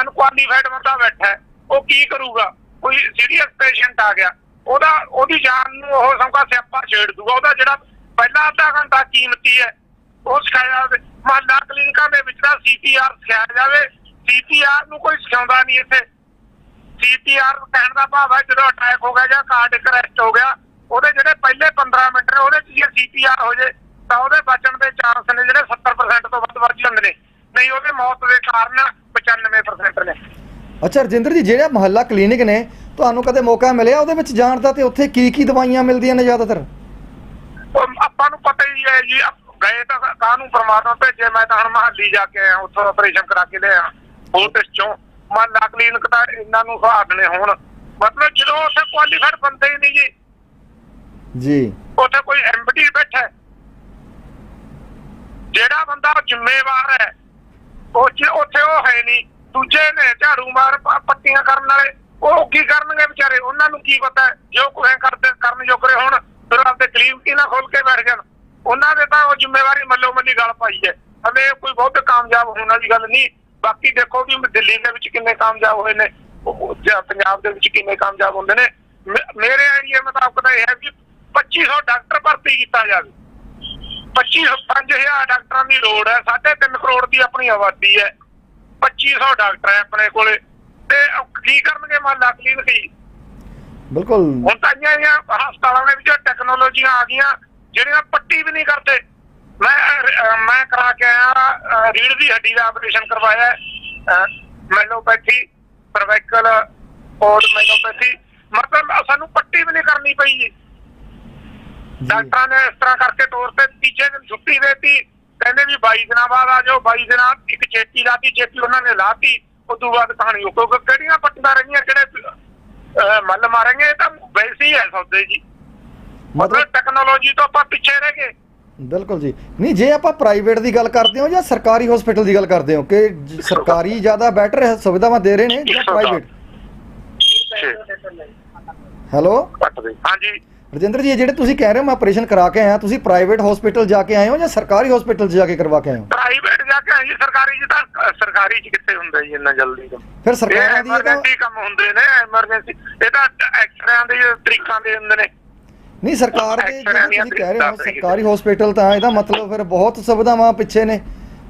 ਅਨਕੁਆਲੀਫਾਈਡ ਬੰਦਾ ਬੈਠਾ ਉਹ ਕੀ ਕਰੂਗਾ? ਕੋਈ ਸੀਰੀਅਸ ਪੇਸ਼ੈਂਟ ਆ ਗਿਆ। ਉਹਦਾ, ਉਹਦੀ ਜਾਨ ਨੂੰ ਉਹ ਸਮਕਾ ਸਿਆਪਾ ਛੇੜ ਦੂਗਾ। ਉਹਦਾ ਜਿਹੜਾ ਪਹਿਲਾ ਅੱਧਾ ਘੰਟਾ ਕੀਮਤੀ ਹੈ, ਉਹ ਸਿਖਾਇਆ ਜਾਵੇ। ਮਹੱਲਾ ਕਲੀਨਿਕਾਂ ਦੇ ਵਿੱਚ ਤਾਂ ਸੀਪੀਆਰ ਸਿਖਾਇਆ ਜਾਵੇ। ਸੀਪੀਆਰ ਨੂੰ ਕੋਈ ਸਿਖਾਉਂਦਾ ਨਹੀਂ ਇੱਥੇ। ਸੀਪੀਆਰ ਕਹਿਣ ਦਾ ਭਾਵ ਹੈ ਜਦੋਂ ਅਟੈਕ ਹੋ ਗਿਆ ਜਾਂ ਕਾਰਡਿਕ ਅਰੈਸਟ ਹੋ ਗਿਆ ਉਹਦੇ ਜਿਹੜੇ ਪਹਿਲੇ 15 ਮਿੰਟ ਨੇ ਉਹਦੇ ਚ ਜੇ ਸੀਪੀਆਰ ਹੋ ਜੇ ਤਾਂ ਉਹਦੇ ਬਚਣ ਦੇ ਚਾਂਸ ਨੇ ਜਿਹੜੇ 70% ਤੋਂ ਵੱਧ ਵੱਧ ਜਾਂਦੇ ਨੇ। ਨਹੀਂ ਉਹਦੇ ਮੌਤ ਦੇ ਕਾਰਨ 95% ਨੇ। ਅੱਛਾ ਰਜਿੰਦਰ ਜੀ ਜਿਹੜਾ ਮਹੱਲਾ ਕਲੀਨਿਕ ਨੇ ਤੁਹਾਨੂੰ ਕਦੇ ਮੌਕਾ ਮਿਲਿਆ ਉਹਦੇ ਵਿੱਚ ਜਾਣ ਦਾ ਤੇ ਉੱਥੇ ਕੀ ਕੀ ਦਵਾਈਆਂ ਮਿਲਦੀਆਂ ਨੇ ਜ਼ਿਆਦਾਤਰ? ਆਪਾਂ ਨੂੰ ਪਤਾ ਹੀ ਹੈ ਜੀ ਗਏ ਤਾਂ ਕਾਹਨੂੰ ਪਰਮਾਤਮਾ ਭੇਜੇ ਮੈਂ ਤਾਂ ਹੁਣ ਮਹਾਲੀ ਜਾ ਕੇ ਆਇਆ ਉੱਥੋਂ ਆਪਰੇਸ਼ਨ ਕਰਾ ਕੇ ਲਿਆ ਹੋਟਸ ਚੋਂ? ਮਹੱਲਾ ਕਲੀਨਿਕ ਤਾਂ ਇਹਨਾਂ ਨੂੰ ਸੁਹਾਗ ਨੇ ਹੁਣ। ਮਤਲਬ ਜਦੋਂ ਉੱਥੇ ਕੁਆਲੀਫਾਈਡ ਬੰਦੇ ਹੀ ਨਹੀਂ ਜੀ ਜੀ। ਉੱਥੇ ਕੋਈ ਐਮਡੀ ਬੈਠਾ ਹੈ। ਜਿਹੜਾ ਬੰਦਾ ਜ਼ਿੰਮੇਵਾਰ ਹੈ, ਉਹ 'ਚ ਉੱਥੇ ਉਹ ਹੈ ਨਹੀਂ। ਦੂਜੇ ਨੇ ਝਾੜੂ ਮਾਰ ਪ- ਪੱਟੀਆਂ ਕਰਨ ਵਾਲੇ, ਉਹ ਕੀ ਕਰਨਗੇ ਵਿਚਾਰੇ? ਉਹਨਾਂ ਨੂੰ ਕੀ ਪਤਾ ਹੈ? ਜੋ ਕੋਈ ਕਰਦੇ, ਕਰਨ ਜੋਗਰੇ ਹੁਣ, ਫਿਰ ਆਪਦੇ ਕਲੀਮ ਕੀ ਨਾ ਖੋਲ ਕੇ ਬੈਠ ਜਾਣ। ਉਹਨਾਂ ਦੇ ਤਾਂ ਉਹ ਜ਼ਿੰਮੇਵਾਰੀ ਮੱਲੋ ਮੱਲੀ ਗੱਲ ਪਾਈ ਹੈ। ਹਲੇ ਕੋਈ ਬਹੁਤ ਕਾਮਯਾਬ ਹੋਣ ਵਾਲੀ ਗੱਲ ਨਹੀਂ। ਬਾਕੀ ਦੇਖੋ ਵੀ ਦਿੱਲੀ ਦੇ ਵਿੱਚ ਕਿੰਨੇ ਕਾਮਯਾਬ ਹੋਏ ਨੇ। ਉਹ- ਉਹ, ਜਾਂ ਪੰਜਾਬ ਦੇ ਵਿੱਚ ਕਿੰਨੇ ਕਾਮਯਾਬ ਹੁੰਦੇ ਨੇ। ਮੇ- ਮੇਰੇ ਏਰੀਆ ਮੁਤਾਬਕ ਤਾਂ ਇਹ ਹੈ ਕਿ 2500 ਡਾਕਟਰ ਭਰਤੀ ਕੀਤਾ ਜਾਵੇ। 25 5000 ਡਾਕਟਰਾਂ ਦੀ ਲੋੜ ਹੈ 3.5 ਕਰੋੜ ਦੀ ਆਪਣੀ ਆਬਾਦੀ ਹੈ। 2500 ਡਾਕਟਰ ਹੈ ਆਪਣੇ ਕੋਲੇ। ਤੇ ਕੀ ਕਰਨਗੇ ਮਹੱਲਾ ਕਲੀਨਿਕ ਜੀ ਬਿਲਕੁਲ। ਹੁਣ ਤਾਂ ਇੰਨੀਆਂ ਹਸਪਤਾਲਾਂ ਦੇ ਵਿੱਚ ਟੈਕਨੋਲੋਜੀਆਂ ਆ ਗਈਆਂ ਜਿਹੜੀਆਂ ਪੱਟੀ ਵੀ ਨਹੀਂ ਕਰਦੇ। ਮੈਂ ਮੈਂ ਕਰਾ ਕੇ ਆਇਆ ਰੀੜ੍ਹ ਦੀ ਹੱਡੀ ਦਾ ਆਪਰੇਸ਼ਨ ਕਰਵਾਇਆ ਮੈਲੋਪੈਥੀ ਸਰਵਾਈਕਲ ਔਰ ਮੈਲੋਪੈਥੀ ਮਤਲਬ ਸਾਨੂੰ ਪੱਟੀ ਵੀ ਨਹੀਂ ਕਰਨੀ ਪਈ ਡਾਕਟਰਾਂ ਨੇ ਇਸ ਤਰ੍ਹਾਂ ਕਰਕੇ ਤੌਰ ਤੇ ਤੀਜੇ ਦਿਨ ਛੁੱਟੀ ਦੇਤੀ। ਕਹਿੰਦੇ ਵੀ 22 ਦਿਨਾਂ ਬਾਅਦ ਆ ਜਾਓ 22 ਦਿਨਾਂ ਇੱਕ ਚੇਤੀ ਲਾਤੀ ਚੇਤੀ ਉਹਨਾਂ ਨੇ ਲਾਤੀ। ਉਸ ਤੋਂ ਬਾਅਦ ਕਹਾਣੀ ਉਹ ਕਿਉਂਕਿ ਕਿਹੜੀਆਂ ਪੱਟੀਆਂ ਰਹੀਆਂ ਕਿਹੜੇ ਮੱਲ ਮਾਰਾਂਗੇ ਤਾਂ ਵੈਸੇ ਹੀ ਹੈ ਸੌਦੇ ਜੀ। ਮਤਲਬ ਟੈਕਨੋਲੋਜੀ ਤੋਂ ਆਪਾਂ ਪਿੱਛੇ ਰਹਿ ਗਏ। ਬਿਲਕੁਲ ਜੀ। ਨਹੀਂ ਜੇ ਆਪਾਂ ਪ੍ਰਾਈਵੇਟ ਦੀ ਗੱਲ ਕਰਦੇ ਹਾਂ ਜਾਂ ਸਰਕਾਰੀ ਹਸਪੀਟਲ ਦੀ ਗੱਲ ਕਰਦੇ ਹਾਂ ਕਿ ਸਰਕਾਰੀ ਜ਼ਿਆਦਾ ਬੈਟਰ ਹੈ ਸੁਵਿਧਾਵਾਂ ਦੇ ਰਹੇ ਨੇ ਜਾਂ ਪ੍ਰਾਈਵੇਟ ਹੈਲੋ ਹਾਂਜੀ। ਰਜਿੰਦਰ ਜੀ ਜਿਹੜੇ ਤੁਸੀਂ ਕਹਿ ਰਹੇ ਹੋ ਮੈਂ ਆਪਰੇਸ਼ਨ ਕਰਾ ਕੇ ਆਇਆ ਤੁਸੀਂ ਪ੍ਰਾਈਵੇਟ ਹਸਪੀਟਲ ਜਾ ਕੇ ਆਏ ਹੋ ਜਾਂ ਸਰਕਾਰੀ ਹਸਪੀਟਲ 'ਚ ਜਾ ਕੇ ਕਰਵਾ ਕੇ ਆਏ ਹੋ? ਪ੍ਰਾਈਵੇਟ ਜਾ ਕੇ ਆਏ ਜੀ ਸਰਕਾਰੀ ਚ ਤਾਂ ਸਰਕਾਰੀ ਚ ਕਿੱਥੇ ਹੁੰਦਾ ਜੀ ਇੰਨਾ ਜਲਦੀ ਤਾਂ ਫਿਰ ਸਰਕਾਰਾਂ ਦੀ ਇਹ ਤਾਂ ਐਮਰਜੈਂਸੀ ਕੰਮ ਹੁੰਦੇ ਨੇ ਐਮਰਜੈਂਸੀ ਇਹ ਤਾਂ ਐਕਸਰਿਆਂ ਦੇ ਤਰੀਕਾਂ ਦੇ ਹੁੰਦੇ ਨੇ। ਨਹੀਂ ਸਰਕਾਰ ਦੇ ਜਿਹੜੇ ਤੁਸੀਂ ਕਹਿ ਰਹੇ ਹੋ। ਸਰਕਾਰੀ ਹਸਪੀਟਲ ਤਾਂ ਇਹਦਾ ਮਤਲਬ ਫਿਰ ਬਹੁਤ ਸੁਵਿਧਾਵਾਂ ਪਿੱਛੇ ਨੇ।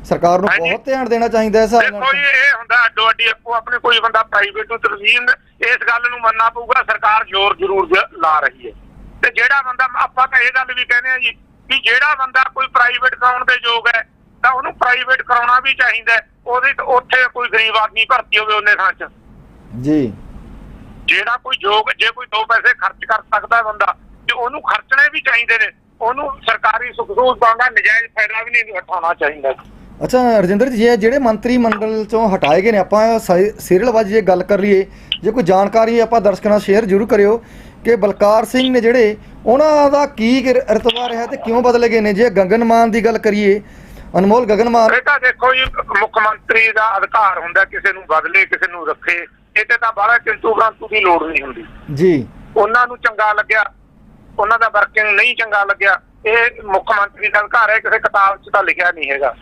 ਸਰਕਾਰ ਨੂੰ। ਬਹੁਤ ਧਿਆਨ ਦੇਣਾ ਚਾਹੀਦਾ ਹੈ ਹਿਸਾਬ ਦੇਖੋ ਜੀ ਇਹ ਹੁੰਦਾ ਅੱਡੋ ਅੱਡੀ ਆਪੋ ਆਪਣੇ ਕੋਈ ਬੰਦਾ ਪ੍ਰਾਈਵੇਟ ਨੂੰ ਤਰਜੀਹ ਇਸ ਗੱਲ ਨੂੰ ਮੰਨਣਾ ਪਊਗਾ ਸਰਕਾਰ ਜ਼ੋਰ ਜ਼ਰੂਰ ਜ- ਲਾ ਰਹੀ ਹੈ। ਜਿਹੜਾ ਬੰਦਾ ਆਪਾਂ ਤਾਂ ਇਹ ਗੱਲ ਵੀ ਕਹਿੰਦੇ ਆ ਜੀ ਕਿ ਜਿਹੜਾ ਬੰਦਾ ਕੋਈ ਪ੍ਰਾਈਵੇਟ ਕਰਾਉਣ ਦੇ ਯੋਗ ਹੈ ਤਾਂ ਉਹਨੂੰ ਪ੍ਰਾਈਵੇਟ ਕਰਾਉਣਾ ਵੀ ਚਾਹੀਦਾ ਹੈ। ਉਹਦੇ ਉੱਥੇ ਕੋਈ ਗਰੀਬ ਆਦਮੀ ਭਰਤੀ ਹੋਵੇ ਉਹਨੇ ਥਾਂ 'ਚ। ਜੀ। ਜਿਹੜਾ ਕੋਈ ਯੋਗ ਜੇ ਕੋਈ ਦੋ ਪੈਸੇ ਖਰਚ ਕਰ ਸਕਦਾ ਬੰਦਾ ਤੇ ਉਹਨੂੰ ਖਰਚਣੇ ਵੀ ਚਾਹੀਦੇ ਨੇ। ਉਹਨੂੰ ਸਰਕਾਰੀ ਸੁੱਖ ਸਹੂਲਤਾਂ ਦਾ ਨਜਾਇਜ਼ ਫਾਇਦਾ ਵੀ ਨਹੀਂ ਉਠਾਉਣਾ ਚਾਹੀਦਾ। ਅੱਛਾ ਰਜਿੰਦਰ ਜੀ ਇਹ ਜਿਹੜੇ ਮੰਤਰੀ ਮੰਡਲ ਚੋਂ ਹਟਾਏ ਗਏ ਨੇ ਆਪਾਂ ਸੀਰੀਅਲਵਾਜੀ ਜੇ ਗੱਲ ਕਰ ਲਈਏ ਜੇ ਕੋਈ ਜਾਣਕਾਰੀ ਆਪਾਂ ਦਰਸ਼ਕਾਂ ਨਾਲ ਸ਼ੇਅਰ ਜ਼ਰੂਰ ਕਰਿਓ ਕਿ ਬਲਕਾਰ ਸਿੰਘ ਨੇ ਜਿਹੜੇ ਉਹਨਾਂ ਦਾ ਕੀ ਰਤਬਾ ਰਿਹਾ ਤੇ ਕਿਉਂ ਬਦਲੇ ਗਏ ਨੇ? ਜੇ ਗਗਨ ਮਾਨ ਦੀ ਗੱਲ ਕਰੀਏ ਅਨਮੋਲ ਗਗਨ ਮਾਨ ਇਹ ਤਾਂ ਦੇਖੋ ਜੀ ਮੁੱਖ ਮੰਤਰੀ ਦਾ ਅਧਿਕਾਰ ਹੁੰਦਾ ਕਿਸੇ ਨੂੰ ਬਦਲੇ ਕਿਸੇ ਨੂੰ ਰੱਖੇ ਇਹ ਤੇ ਤਾਂ ਬਾਹਲਾ ਕਿੰਤੂ ਪ੍ਰੰਤੂ ਦੀ ਲੋੜ ਨਹੀਂ ਹੁੰਦੀ। ਜੀ। ਉਹਨਾਂ ਨੂੰ ਚੰਗਾ ਲੱਗਿਆ ਉਹਨਾਂ ਦਾ ਵਰਕਿੰਗ ਨਹੀਂ ਚੰਗਾ ਲੱਗਿਆ ਇਹ ਮੁੱਖ ਮੰਤਰੀ ਦਾ ਅਧਿਕਾਰ ਹੈ ਕਿਸੇ ਕਿਤਾਬ 'ਚ ਤਾਂ ਲਿਖਿਆ ਨਹੀਂ ਹੈਗਾ।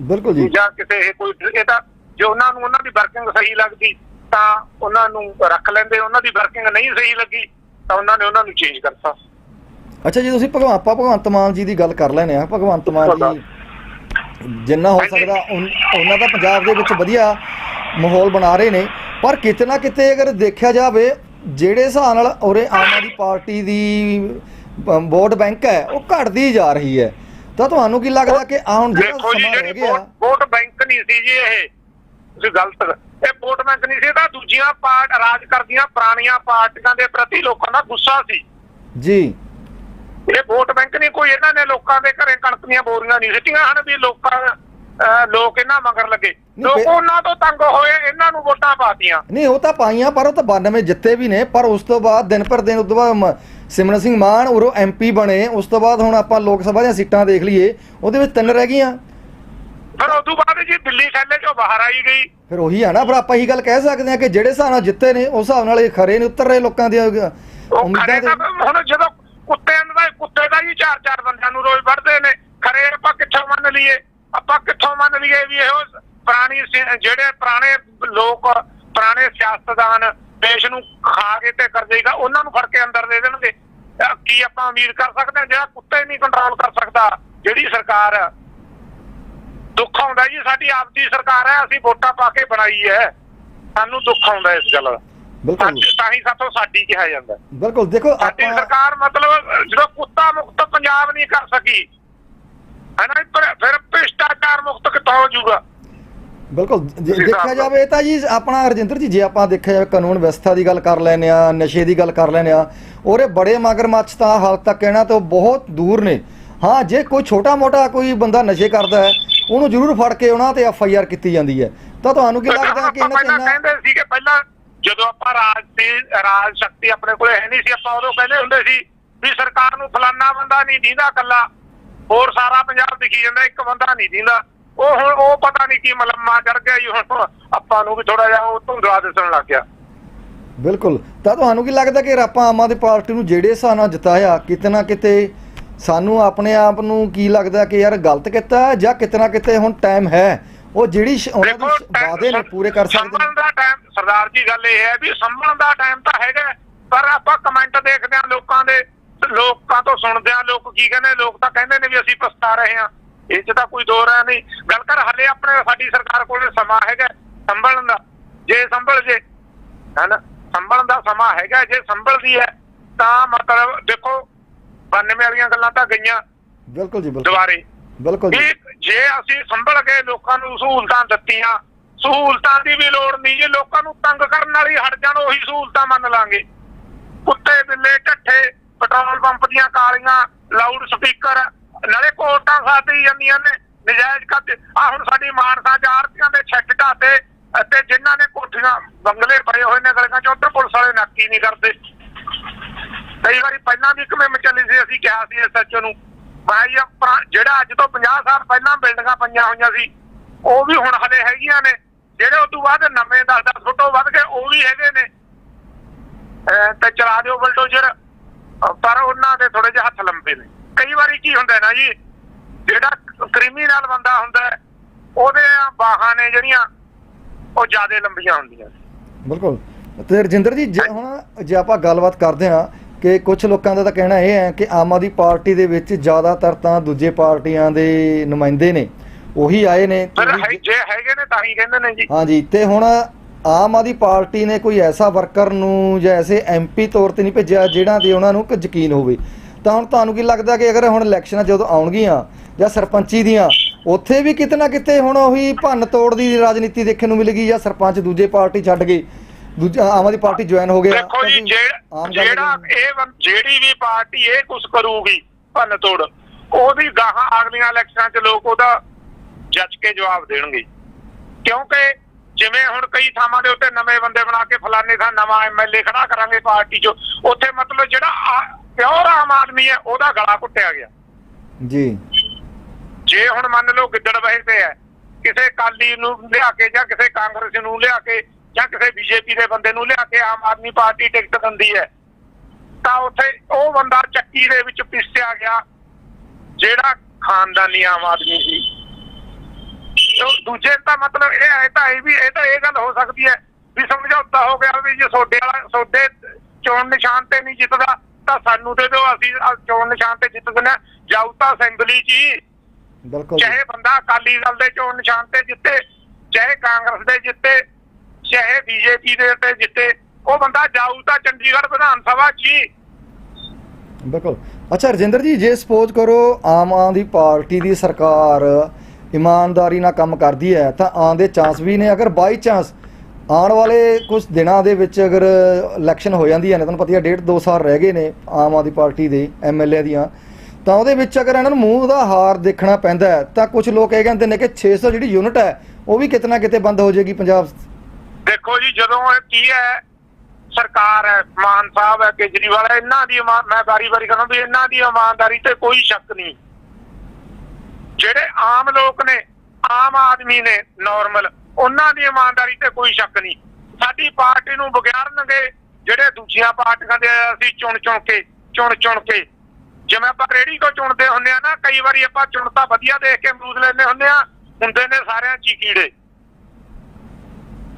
ਬਿਲਕੁਲ ਜੀ। ਜਾਂ ਕਿਸੇ ਇਹ ਕੋਈ ਇਹ ਤਾਂ ਜੇ ਉਹਨਾਂ ਨੂੰ ਉਹਨਾਂ ਦੀ ਵਰਕਿੰਗ ਸਹੀ ਲੱਗਦੀ ਤਾਂ ਉਹਨਾਂ ਨੂੰ ਰੱਖ ਲੈਂਦੇ ਉਹਨਾਂ ਦੀ ਵਰਕਿੰਗ ਨਹੀਂ ਸਹੀ ਲੱਗੀ ਤਾਂ ਉਹਨਾਂ ਨੇ ਉਹਨਾਂ ਨੂੰ ਚੇਂਜ ਕਰਤਾ। ਅੱਛਾ ਜੀ ਤੁਸੀਂ ਭਗਵਾਨ ਆਪਾਂ ਭਗਵੰਤ ਮਾਨ ਜੀ ਦੀ ਗੱਲ ਕਰ ਲੈਨੇ ਆ ਭਗਵੰਤ ਮਾਨ ਜੀ ਜਿੰਨਾ ਹੋ ਸਕਦਾ ਉਹਨਾਂ ਦਾ ਪੰਜਾਬ ਦੇ ਵਿੱਚ ਵਧੀਆ ਮਾਹੌਲ ਬਣਾ ਰਹੇ ਨੇ ਪਰ ਕਿਤੇ ਨਾ ਕਿਤੇ ਅਗਰ ਦੇਖਿਆ ਜਾਵੇ ਜਿਹੜੇ ਹਿਸਾਬ ਨਾਲ ਉਰੇ ਆਮ ਆਦਮੀ ਪਾਰਟੀ ਦੀ ਵੋਟ ਬੈਂਕ ਹੈ ਉਹ ਘਟਦੀ ਜਾ ਰਹੀ ਹੈ। ਤਾਂ ਤੁਹਾਨੂੰ ਕੀ ਲੱਗਦਾ ਕਿ ਆ ਹੁਣ ਜਿਹੜਾ ਸਮਾਂ ਗਿਆ ਵੋਟ ਬੈਂਕ ਨਹੀਂ ਸੀ ਜੀ ਇਹ। ਤੁਸੀਂ ਗਲਤ ਇਹ ਵੋਟ ਬੈਂਕ ਨਹੀਂ ਸੀ ਤਾਂ ਦੂਜੀਆਂ ਪਾਰਟ ਰਾਜ ਕਰਦੀਆਂ ਪੁਰਾਣੀਆਂ ਪਾਰਟੀਆਂ ਦੇ ਪ੍ਰਤੀ ਲੋਕਾਂ ਦਾ ਗੁੱਸਾ ਸੀ। ਜੀ। ਇਹ ਵੋਟ ਬੈਂਕ ਨਹੀਂ ਕੋਈ ਇਹਨਾਂ ਨੇ ਲੋਕਾਂ ਦੇ ਘਰੇ ਕਣਕ ਦੀਆਂ ਬੋਰੀਆਂ ਨਹੀਂ ਸਿੱਟੀਆਂ ਹਨ ਵੀ ਲੋਕਾਂ ਲੋਕ ਇਹਨਾਂ ਮਗਰ ਲੱਗੇ। ਲੋਕ ਉਹਨਾਂ ਤੋਂ ਤੰਗ ਹੋਏ ਇਹਨਾਂ ਨੂੰ ਵੋਟਾਂ ਪਾਤੀਆਂ। ਨਹੀਂ ਉਹ ਤਾਂ ਪਾਈਆਂ ਪਰ ਉਹ ਤਾਂ 92 ਜਿੱਤੇ ਵੀ ਨੇ ਪਰ ਉਸ ਤੋਂ ਬਾਅਦ ਦਿਨ ਪਰ ਦਿਨ ਮ- ਸਿਮਰਨ ਸਿੰਘ ਮਾਨ ਉਰੋਂ ਐਮਪੀ ਬਣੇ ਉਸ ਤੋਂ ਬਾਅਦ ਹੁਣ ਆਪਾਂ ਲੋਕ ਸਭਾ ਦੀਆਂ ਸੀਟਾਂ ਦੇਖ ਲਈਏ ਉਹਦੇ ਵਿੱਚ ਤਿੰਨ ਰਹਿ ਗਈਆਂ। ਫਿਰ ਉਸ ਤੋਂ ਬਾਅਦ ਜੀ ਦਿੱਲੀ ਥੈਲੇ ਚੋਂ ਬਾਹਰ ਆਈ ਗਈ। ਫਿਰ ਉਹੀ ਆ ਨਾ ਫਿਰ ਆਪਾਂ ਇਹੀ ਗੱਲ ਕਹਿ ਸਕਦੇ ਹਾਂ ਕਿ ਜਿਹੜੇ ਹਿਸਾਬ ਨਾਲ ਜਿੱਤੇ ਨੇ ਉਸ ਹਿਸਾਬ ਨਾਲ ਇਹ ਖਰੇ ਨੇ ਉਤਰ ਰਹੇ ਲੋਕਾਂ ਉਹ ਉਮੀਦਾਂ ਤਾਂ। ਹੁਣ ਜਦੋਂ ਕੁੱਤਿਆਂ ਦਾ ਕੁੱਤੇ ਦਾ ਹੀ ਚਾਰ ਚਾਰ ਬੰਦਿਆਂ ਨੂੰ ਰੋਜ਼ ਵੱਢਦੇ ਨੇ। ਖਰੇ ਆਪਾਂ ਕਿੱਥੋਂ ਮੰਨ ਲਈਏ? ਆਪਾਂ ਕਿੱਥੋਂ ਮੰਨ ਲਈਏ ਵੀ ਇਹੋ ਪੁਰਾਣੀ ਜਿਹੜੇ ਪੁਰਾਣੇ ਲੋਕ, ਪੁਰਾਣੇ ਸਿਆਸਤਦਾਨ ਦੇਸ਼ ਨੂੰ ਖਾ ਕੇ ਤੇ ਕਰ ਜਾਏਗਾ ਉਹਨਾਂ ਨੂੰ ਫੜ ਕੇ ਅੰਦਰ ਦੇ ਦੇਣਗੇ। ਕੀ ਆਪਾਂ ਉਮੀਦ ਕਰ ਸਕਦੇ ਹਾਂ? ਜਿਹੜਾ ਕੁੱਤੇ ਨਹੀਂ ਕੰਟਰੋਲ ਕਰ ਸਕਦਾ, ਜਿਹੜੀ ਸਰਕਾਰ ਦੁੱਖ ਆਉਂਦਾ ਜੀ, ਸਾਡੀ ਆਪਦੀ ਸਰਕਾਰ ਹੈ, ਅਸੀਂ ਵੋਟਾਂ ਪਾ ਕੇ ਬਣਾਈ ਹੈ। ਸਾਨੂੰ ਦੁੱਖ ਆਉਂਦਾ ਇਸ ਗੱਲ ਦਾ। ਬਿਲਕੁਲ। ਤਾਂ ਹੀ ਸਾਥੋਂ ਸਾਡੀ ਕਿਹਾ ਜਾਂਦਾ। ਬਿਲਕੁਲ ਦੇਖੋ ਸਾਡੀ ਸਰਕਾਰ ਮਤਲਬ ਜਦੋਂ ਕੁੱਤਾ ਮੁਕਤ ਪੰਜਾਬ ਨਹੀਂ ਕਰ ਸਕੀ ਹੈ ਨਾ ਫਿਰ- ਭ੍ਰਿਸ਼ਟਾਚਾਰ ਮੁਕਤ ਕਿੱਥੋਂ ਹੋ ਜਾਊਗਾ? ਬਿਲਕੁਲ ਦੇਖਿਆ। ਜਾਵੇ ਤਾਂ ਜੀ ਆਪਣਾ ਰਜਿੰਦਰ ਜੀ ਜੇ ਆਪਾਂ ਦੇਖਿਆ ਜਾਵੇ ਕਾਨੂੰਨ ਵਿਵਸਥਾ ਦੀ ਗੱਲ ਕਰ ਲੈਨੇ ਆ ਨਸ਼ੇ ਦੀ ਗੱਲ ਕਰ ਲੈਨੇ ਆ ਉਹਦੇ ਬੜੇ ਮਗਰਮੱਛ ਤਾਂ ਹਾਲ ਤੱਕ ਕਹਿਣਾ ਤਾਂ ਬਹੁਤ ਦੂਰ ਨੇ। ਹਾਂ ਜੇ ਕੋਈ ਛੋਟਾ ਮੋਟਾ ਕੋਈ ਬੰਦਾ ਨਸ਼ੇ ਕਰਦਾ ਹੈ ਉਹਨੂੰ ਜ਼ਰੂਰ ਫੜ ਕੇ ਉਹਨਾਂ ਤੇ ਐਫ ਆਈ ਆਰ ਕੀਤੀ ਜਾਂਦੀ ਹੈ। ਤਾਂ ਤੁਹਾਨੂੰ ਕੀ ਲੱਗਦਾ ਕਿ ਇਹਨਾਂ ਇੰਨਾ ਕਹਿੰਦੇ ਸੀਗੇ ਪਹਿਲਾਂ ਜਦੋਂ ਆਪਾਂ ਰਾਜ ਦੀ, ਰਾਜ ਸ਼ਕਤੀ ਆਪਣੇ ਕੋਲ ਹੈ ਨਹੀਂ ਸੀ, ਆਪਾਂ ਉਦੋਂ ਕਹਿੰਦੇ ਹੁੰਦੇ ਸੀ ਵੀ ਸਰਕਾਰ ਨੂੰ ਫਲਾਨਾ ਬੰਦਾ ਨਹੀਂ ਦੀਂਦਾ ਕੱਲਾ ਹੋਰ ਸਾਰਾ ਪੰਜਾਬ ਦਿਖੀ ਜਾਂਦਾ, ਇੱਕ ਬੰਦਾ ਨਹੀਂ ਦੀਂਦਾ। ਉਹ ਹੁਣ ਉਹ ਪਤਾ ਨਹੀਂ ਕੀ ਮਲੰਮਾ ਚੜ ਗਿਆ ਜੀ, ਹੁਣ ਆਪਾਂ ਨੂੰ ਵੀ ਥੋੜਾ ਜਿਹਾ ਉਹ ਧੁੰਦਲਾ ਦਿਸਣ ਲੱਗ ਗਿਆ। ਬਿਲਕੁਲ। ਤਾਂ ਤੁਹਾਨੂੰ ਕੀ ਲੱਗਦਾ ਕਿ ਆਪਾਂ ਆਮ ਆਦਮੀ ਪਾਰਟੀ ਨੂੰ ਜਿਹੜੇ ਹਿਸਾਬ ਨਾਲ ਜਿਤਾਇਆ, ਕਿਤੇ ਨਾ ਕਿਤੇ ਸਾਨੂੰ ਆਪਣੇ ਆਪ ਨੂੰ ਕੀ ਲੱਗਦਾ ਕਿ ਯਾਰ ਗਲਤ ਕੀਤਾ ਜਾਂ ਕਿਤੇ ਨਾ ਕਿਤੇ ਹੁਣ ਟਾਈਮ ਹੈ? ਉਹ ਜਿਹੜੀ ਸ਼- ਉਹਨਾਂ ਦੇ ਸ਼- ਵਾਅਦੇ ਨੇ ਪੂਰੇ ਕਰ ਸਕਦੇ ਨੇ। ਦਾ ਟਾਈਮ ਸਰਦਾਰ ਜੀ ਗੱਲ ਇਹ ਹੈ ਵੀ ਸੰਭਲਣ ਦਾ ਟਾਈਮ ਤਾਂ ਹੈਗਾ ਹੈ, ਪਰ ਆਪਾਂ ਕਮੈਂਟ ਦੇਖਦੇ ਹਾਂ ਲੋਕਾਂ ਦੇ ਲੋਕਾਂ ਤੋਂ ਸੁਣਦੇ ਹਾਂ ਲੋਕ ਕੀ ਕਹਿੰਦੇ ਲੋਕ ਤਾਂ ਕਹਿੰਦੇ ਨੇ ਵੀ ਅਸੀਂ ਪਛਤਾ ਰਹੇ ਹਾਂ। ਇਹ 'ਚ ਤਾਂ ਕੋਈ ਦੋ ਨਹੀਂ। ਗੱਲ ਕਰ ਹਲੇ ਆਪਣੇ ਸਾਡੀ ਸਰਕਾਰ ਕੋਲ ਸਮਾਂ ਹੈਗਾ ਸੰਭਲਣ ਦਾ। ਜੇ ਸੰਭਲ ਜੇ ਹੈਨਾ? ਸੰਭਲਣ ਦਾ ਸਮਾਂ ਹੈਗਾ ਜੇ ਸੰਭਲਦੀ ਹੈ ਤਾਂ ਮਤਲਬ ਦੇਖੋ 92 ਵਾਲੀਆਂ ਗੱਲਾਂ ਤਾਂ ਗਈਆਂ। ਬਿਲਕੁਲ ਜੀ ਬਿਲਕੁਲ। ਦੁਬਾਰੇ। ਬਿਲਕੁਲ ਜੀ। ਵੀ ਜੇ ਅਸੀਂ ਸੰਭਲ ਕੇ ਲੋਕਾਂ ਨੂੰ ਸਹੂਲਤਾਂ ਦਿੱਤੀਆਂ, ਸਹੂਲਤਾਂ ਦੀ ਵੀ ਲੋੜ ਨਹੀਂ, ਜੇ ਲੋਕਾਂ ਨੂੰ ਤੰਗ ਕਰਨ ਵਾਲੀ ਹਟ ਜਾਣ, ਉਹੀ ਸਹੂਲਤਾਂ ਮੰਨ ਲਾਂਗੇ। ਕੁੱਤੇ, ਬਿੱਲੇ, ਢੱਠੇ, ਪੈਟਰੋਲ ਪੰਪ ਦੀਆਂ ਕਾਲੀਆਂ, ਲਾਊਡ ਸਪੀਕਰ, ਨਾਲੇ ਕੋਟਾਂ ਖਾਦੀ ਜਾਂਦੀਆਂ ਨੇ, ਨਜਾਇਜ਼ ਕਬਜ਼ੇ ਆ ਹੁਣ ਸਾਡੀ ਮਾਨਸਾ ਚ ਆਰਤੀਆਂ ਦੇ ਛੱਡ ਢਾਤੇ, ਅਤੇ ਜਿਨ੍ਹਾਂ ਨੇ ਕੋਠੀਆਂ, ਬੰਗਲੇ ਪਏ ਹੋਏ ਨੇ ਗਲੀਆਂ ਚ, ਉੱਧਰ ਪੁਲਿਸ ਵਾਲੇ ਨਾਕੀ ਨਹੀਂ ਕਰਦੇ। ਕਈ ਵਾਰੀ ਪਹਿਲਾਂ ਵੀ ਕਿਵੇਂ ਚੱਲੀ ਸੀ, ਅਸੀਂ ਕਿਹਾ ਸੀ ਐਸਐਚਓ ਨੂੰ ਆਪਣਾ ਜਿਹੜਾ ਅੱਜ ਤੋਂ 50 ਸਾਲ ਪਹਿਲਾਂ ਬਿਲਡਿੰਗਾਂ ਪਈਆਂ ਹੋਈਆਂ ਸੀ ਉਹ ਵੀ ਹੁਣ ਹਲੇ ਹੈਗੀਆਂ ਨੇ। ਜਿਹੜੇ ਉਸ ਤੋਂ ਬਾਅਦ ਨਵੇਂ 10-10 ਫੁੱਟੋਂ ਵੱਧ ਕੇ ਉਹ ਵੀ ਹੈਗੇ ਨੇ। ਤੇ ਚਲਾ ਦਿਓ ਬਲਡੋਜ਼ਰ। ਪਰ ਉਹਨਾਂ ਦੇ ਥੋੜੇ ਜਿਹੇ ਹੱਥ ਲੰਬੇ ਨੇ। ਕਈ ਵਾਰੀ ਕੀ ਹੁੰਦਾ ਨਾ ਜੀ ਜਿਹੜਾ ਕ੍ਰਿਮੀਨਲ ਬੰਦਾ ਹੁੰਦਾ ਉਹਦੇ ਬਾਹਾਂ ਨੇ ਜਿਹੜੀਆਂ ਉਹ ਜ਼ਿਆਦਾ ਲੰਬੀਆਂ ਹੁੰਦੀਆਂ ਬਿਲਕੁਲ। ਤੇ ਰਜਿੰਦਰ ਜੀ ਜੇ ਹੁਣ ਜੇ ਆਪਾਂ ਗੱਲਬਾਤ ਕਰਦੇ ਹਾਂ ਕਿ ਕੁਝ ਲੋਕਾਂ ਦਾ ਤਾਂ ਕਹਿਣਾ ਇਹ ਹੈ ਕਿ ਆਮ ਆਦਮੀ ਪਾਰਟੀ ਦੇ ਵਿੱਚ ਜ਼ਿਆਦਾਤਰ ਤਾਂ ਦੂਜੇ ਪਾਰਟੀਆਂ ਦੇ ਨੁਮਾਇੰਦੇ ਨੇ ਉਹੀ ਆਏ ਨੇ ਹੈ- ਜੇ ਹੈਗੇ ਨੇ ਤਾਂ ਹੀ ਕਹਿੰਦੇ ਨੇ ਜੀ। ਹਾਂਜੀ ਤੇ ਹੁਣ ਆਮ ਆਦਮੀ ਪਾਰਟੀ ਨੇ ਕੋਈ ਐਸਾ ਵਰਕਰ ਨੂੰ ਜਾਂ ਐਸੇ ਐਮਪੀ ਤੌਰ ਤੇ ਨਹੀਂ ਭੇਜਿਆ ਜਿਹੜਾ ਤੇ ਉਹਨਾਂ ਨੂੰ ਕਿ ਯਕੀਨ ਹੋਵੇ। ਤਾਂ ਹੁਣ ਤੁਹਾਨੂੰ ਕੀ ਲੱਗਦਾ ਕਿ ਅਗਰ ਹੁਣ ਇਲੈਕਸ਼ਨਾਂ ਜਦੋਂ ਆਉਣਗੀਆਂ ਜਾਂ ਸਰਪੰਚੀ ਦੀਆਂ ਉੱਥੇ ਵੀ ਕਿਤੇ ਨਾ ਕਿਤੇ ਹੁਣ ਉਹੀ ਭੰਨ ਤੋੜ ਦੀ ਰਾਜਨੀਤੀ ਦੇਖਣ ਨੂੰ ਮਿਲੇਗੀ ਜਾਂ ਸਰਪੰਚ ਦੂਜੇ ਪਾਰਟੀ ਛੱਡ ਕੇ ਦੂਜਾ ਆਮ ਆਦਮੀ ਪਾਰਟੀ ਜੁਆਇਨ ਹੋ ਗਿਆ ਦੇਖੋ ਜੀ ਜਿਹੜਾ ਇਹ ਜਿਹੜੀ ਵੀ ਪਾਰਟੀ ਇਹ ਕੁਝ ਕਰੂਗੀ ਭੰਨ ਤੋੜ ਉਹਦੀ ਗਾਹਾਂ ਅਗਲੀਆਂ ਇਲੈਕਸ਼ਨਾਂ 'ਚ ਲੋਕ ਉਹਦਾ ਜੱਜ ਕੇ ਜਵਾਬ ਦੇਣਗੇ। ਕਿਉਂਕਿ ਜਿਵੇਂ ਹੁਣ ਕਈ ਥਾਵਾਂ ਦੇ ਉੱਤੇ ਨਵੇਂ ਬੰਦੇ ਬਣਾ ਕੇ ਫਲਾਣੇ ਥਾਂ ਨਵਾਂ ਐਮਐਲਏ ਖੜਾ ਕਰਾਂਗੇ ਪਾਰਟੀ 'ਚ ਉੱਥੇ ਮਤਲਬ ਜਿਹੜਾ ਪਿਓਰ ਆਮ ਆਦਮੀ ਹੈ ਉਹਦਾ ਗਲਾ ਕੁੱਟਿਆ ਗਿਆ। ਜੀ। ਜੇ ਹੁਣ ਮੰਨ ਲਓ ਗਿੱਦੜ ਵਹਿਦੇ ਹੈ ਕਿਸੇ ਕਾਲੀ ਨੂੰ ਲਿਆ ਕੇ ਜਾਂ ਕਿਸੇ ਕਾਂਗਰਸ ਨੂੰ ਲਿਆ ਕੇ ਜਾਂ ਕਿਸੇ ਬੀਜੇਪੀ ਦੇ ਬੰਦੇ ਨੂੰ ਲਿਆ ਕੇ ਆਮ ਆਦਮੀ ਪਾਰਟੀ ਟਿਕਟ ਦਿੰਦੀ ਹੈ ਤਾਂ ਉੱਥੇ ਉਹ ਬੰਦਾ ਚੱਕੀ ਦੇ ਵਿੱਚ ਪਿਸਿਆ ਗਿਆ ਜਿਹੜਾ ਖਾਨਦਾਨੀ ਆਮ ਆਦਮੀ ਸੀ। ਦੂਜੇ ਦਾ ਮਤਲਬ ਇਹ ਹੈ ਤਾਂ ਇਹ ਵੀ ਇਹ ਤਾਂ ਇਹ ਗੱਲ ਹੋ ਸਕਦੀ ਹੈ ਵੀ ਸਮਝੌਤਾ ਹੋ ਗਿਆ ਵੀ ਜੇ ਸੋਡੇ ਵਾਲਾ ਸੋਡੇ ਚੋਣ ਨਿਸ਼ਾਨ ਤੇ ਨਹੀਂ ਜਿੱਤਦਾ ਤਾਂ ਸਾਨੂੰ ਦੇ ਦਿਓ ਅਸੀਂ ਚੋਣ ਨਿਸ਼ਾਨ ਤੇ ਜਿੱਤ ਹਾਂ। ਜਾਊ ਤਾਂ ਅਸੈਂਬਲੀ 'ਚ ਹੀ ਬਿਲਕੁਲ ਚਾਹੇ ਬੰਦਾ ਅਕਾਲੀ ਦਲ ਦੇ ਚੋਣ ਨਿਸ਼ਾਨ ਤੇ ਜਿੱਤੇ ਚਾਹੇ ਕਾਂਗਰਸ ਦੇ ਜਿੱਤੇ ਚਾਹੇ ਬੀਜੇਪੀ ਦੇ ਤੇ ਜਿੱਤੇ। ਉਹ ਬੰਦਾ ਜਾਊ ਤਾਂ ਚੰਡੀਗੜ੍ਹ ਵਿਧਾਨ ਸਭਾ 'ਚ ਹੀ। ਬਿਲਕੁਲ। ਅੱਛਾ, ਰਜਿੰਦਰ ਜੀ, ਜੇ ਸਪੋਜ਼ ਕਰੋ ਆਮ ਆਦਮੀ ਪਾਰਟੀ ਦੀ ਸਰਕਾਰ ਇਮਾਨਦਾਰੀ ਨਾਲ ਕੰਮ ਕਰਦੀ ਹੈ, ਤਾਂ ਆਉਣ ਦੇ ਚਾਂਸ ਵੀ ਨੇ। ਅਗਰ ਬਾਈ ਚਾਂਸ ਆਉਣ ਵਾਲੇ ਕੁਝ ਦਿਨਾਂ ਦੇ ਵਿੱਚ ਅਗਰ ਇਲੈਕਸ਼ਨ ਹੋ ਜਾਂਦੀਆਂ ਨੇ, ਤੁਹਾਨੂੰ ਪਤਾ ਹੈ ਡੇਢ ਦੋ ਸਾਲ ਰਹਿ ਗਏ ਨੇ ਆਮ ਆਦਮੀ ਪਾਰਟੀ ਦੇ ਐਮਐਲਏ ਦੀਆਂ, ਤਾਂ ਉਹਦੇ ਵਿੱਚ ਅਗਰ ਇਹਨਾਂ ਨੂੰ ਮੂੰਹ ਦਾ ਹਾਰ ਦੇਖਣਾ ਪੈਂਦਾ ਤਾਂ ਕੁਝ ਲੋਕ ਇਹ ਕਹਿੰਦੇ ਨੇ ਕਿ 600 ਜਿਹੜੀ ਯੂਨਿਟ ਹੈ, ਉਹ ਵੀ ਕਿਤੇ ਨਾ ਕਿਤੇ ਬੰਦ ਹੋ ਜਾਏਗੀ ਪੰਜਾਬ ਦੇਖੋ ਜੀ, ਜਦੋਂ ਇਹ ਕੀ ਹੈ, ਸਰਕਾਰ ਹੈ, ਮਾਨ ਸਾਹਿਬ ਹੈ, ਕੇਜਰੀਵਾਲ ਹੈ, ਇਹਨਾਂ ਦੀ ਇਮਾਨ- ਮੈਂ ਵਾਰੀ-ਵਾਰੀ ਕਹਿੰਦਾ ਵੀ ਇਹਨਾਂ ਦੀ ਇਮਾਨਦਾਰੀ ਤੇ ਕੋਈ ਸ਼ੱਕ ਨਹੀਂ। ਜਿਹੜੇ ਆਮ ਲੋਕ ਨੇ, ਆਮ ਆਦਮੀ ਨੇ ਨਾਰਮਲ ਉਹਨਾਂ ਦੀ ਇਮਾਨਦਾਰੀ ਤੇ ਕੋਈ ਸ਼ੱਕ ਨਹੀਂ। ਸਾਡੀ ਪਾਰਟੀ ਨੂੰ ਵਿਗਿਆਰਨਗੇ ਜਿਹੜੇ ਦੂਜੀਆਂ ਪਾਰਟੀਆਂ ਦੇ ਅਸੀਂ ਚੁਣ ਚੁਣ ਕੇ, ਚੁਣ ਚੁਣ ਕੇ। ਜਿਵੇਂ ਆਪਾਂ ਰੇੜੀ ਕੋ ਚੁਣਦੇ ਹੁੰਦੇ ਆ ਨਾ, ਕਈ ਵਾਰੀ ਆਪਾਂ ਚੁਣਤਾ ਵਧੀਆ ਦੇਖ ਕੇ ਅਮਰੂਦ ਲੈਂਦੇ ਹੁੰਦੇ ਆ, ਹੁੰਦੇ ਨੇ ਸਾਰਿਆਂ 'ਚ ਹੀ ਕੀੜੇ।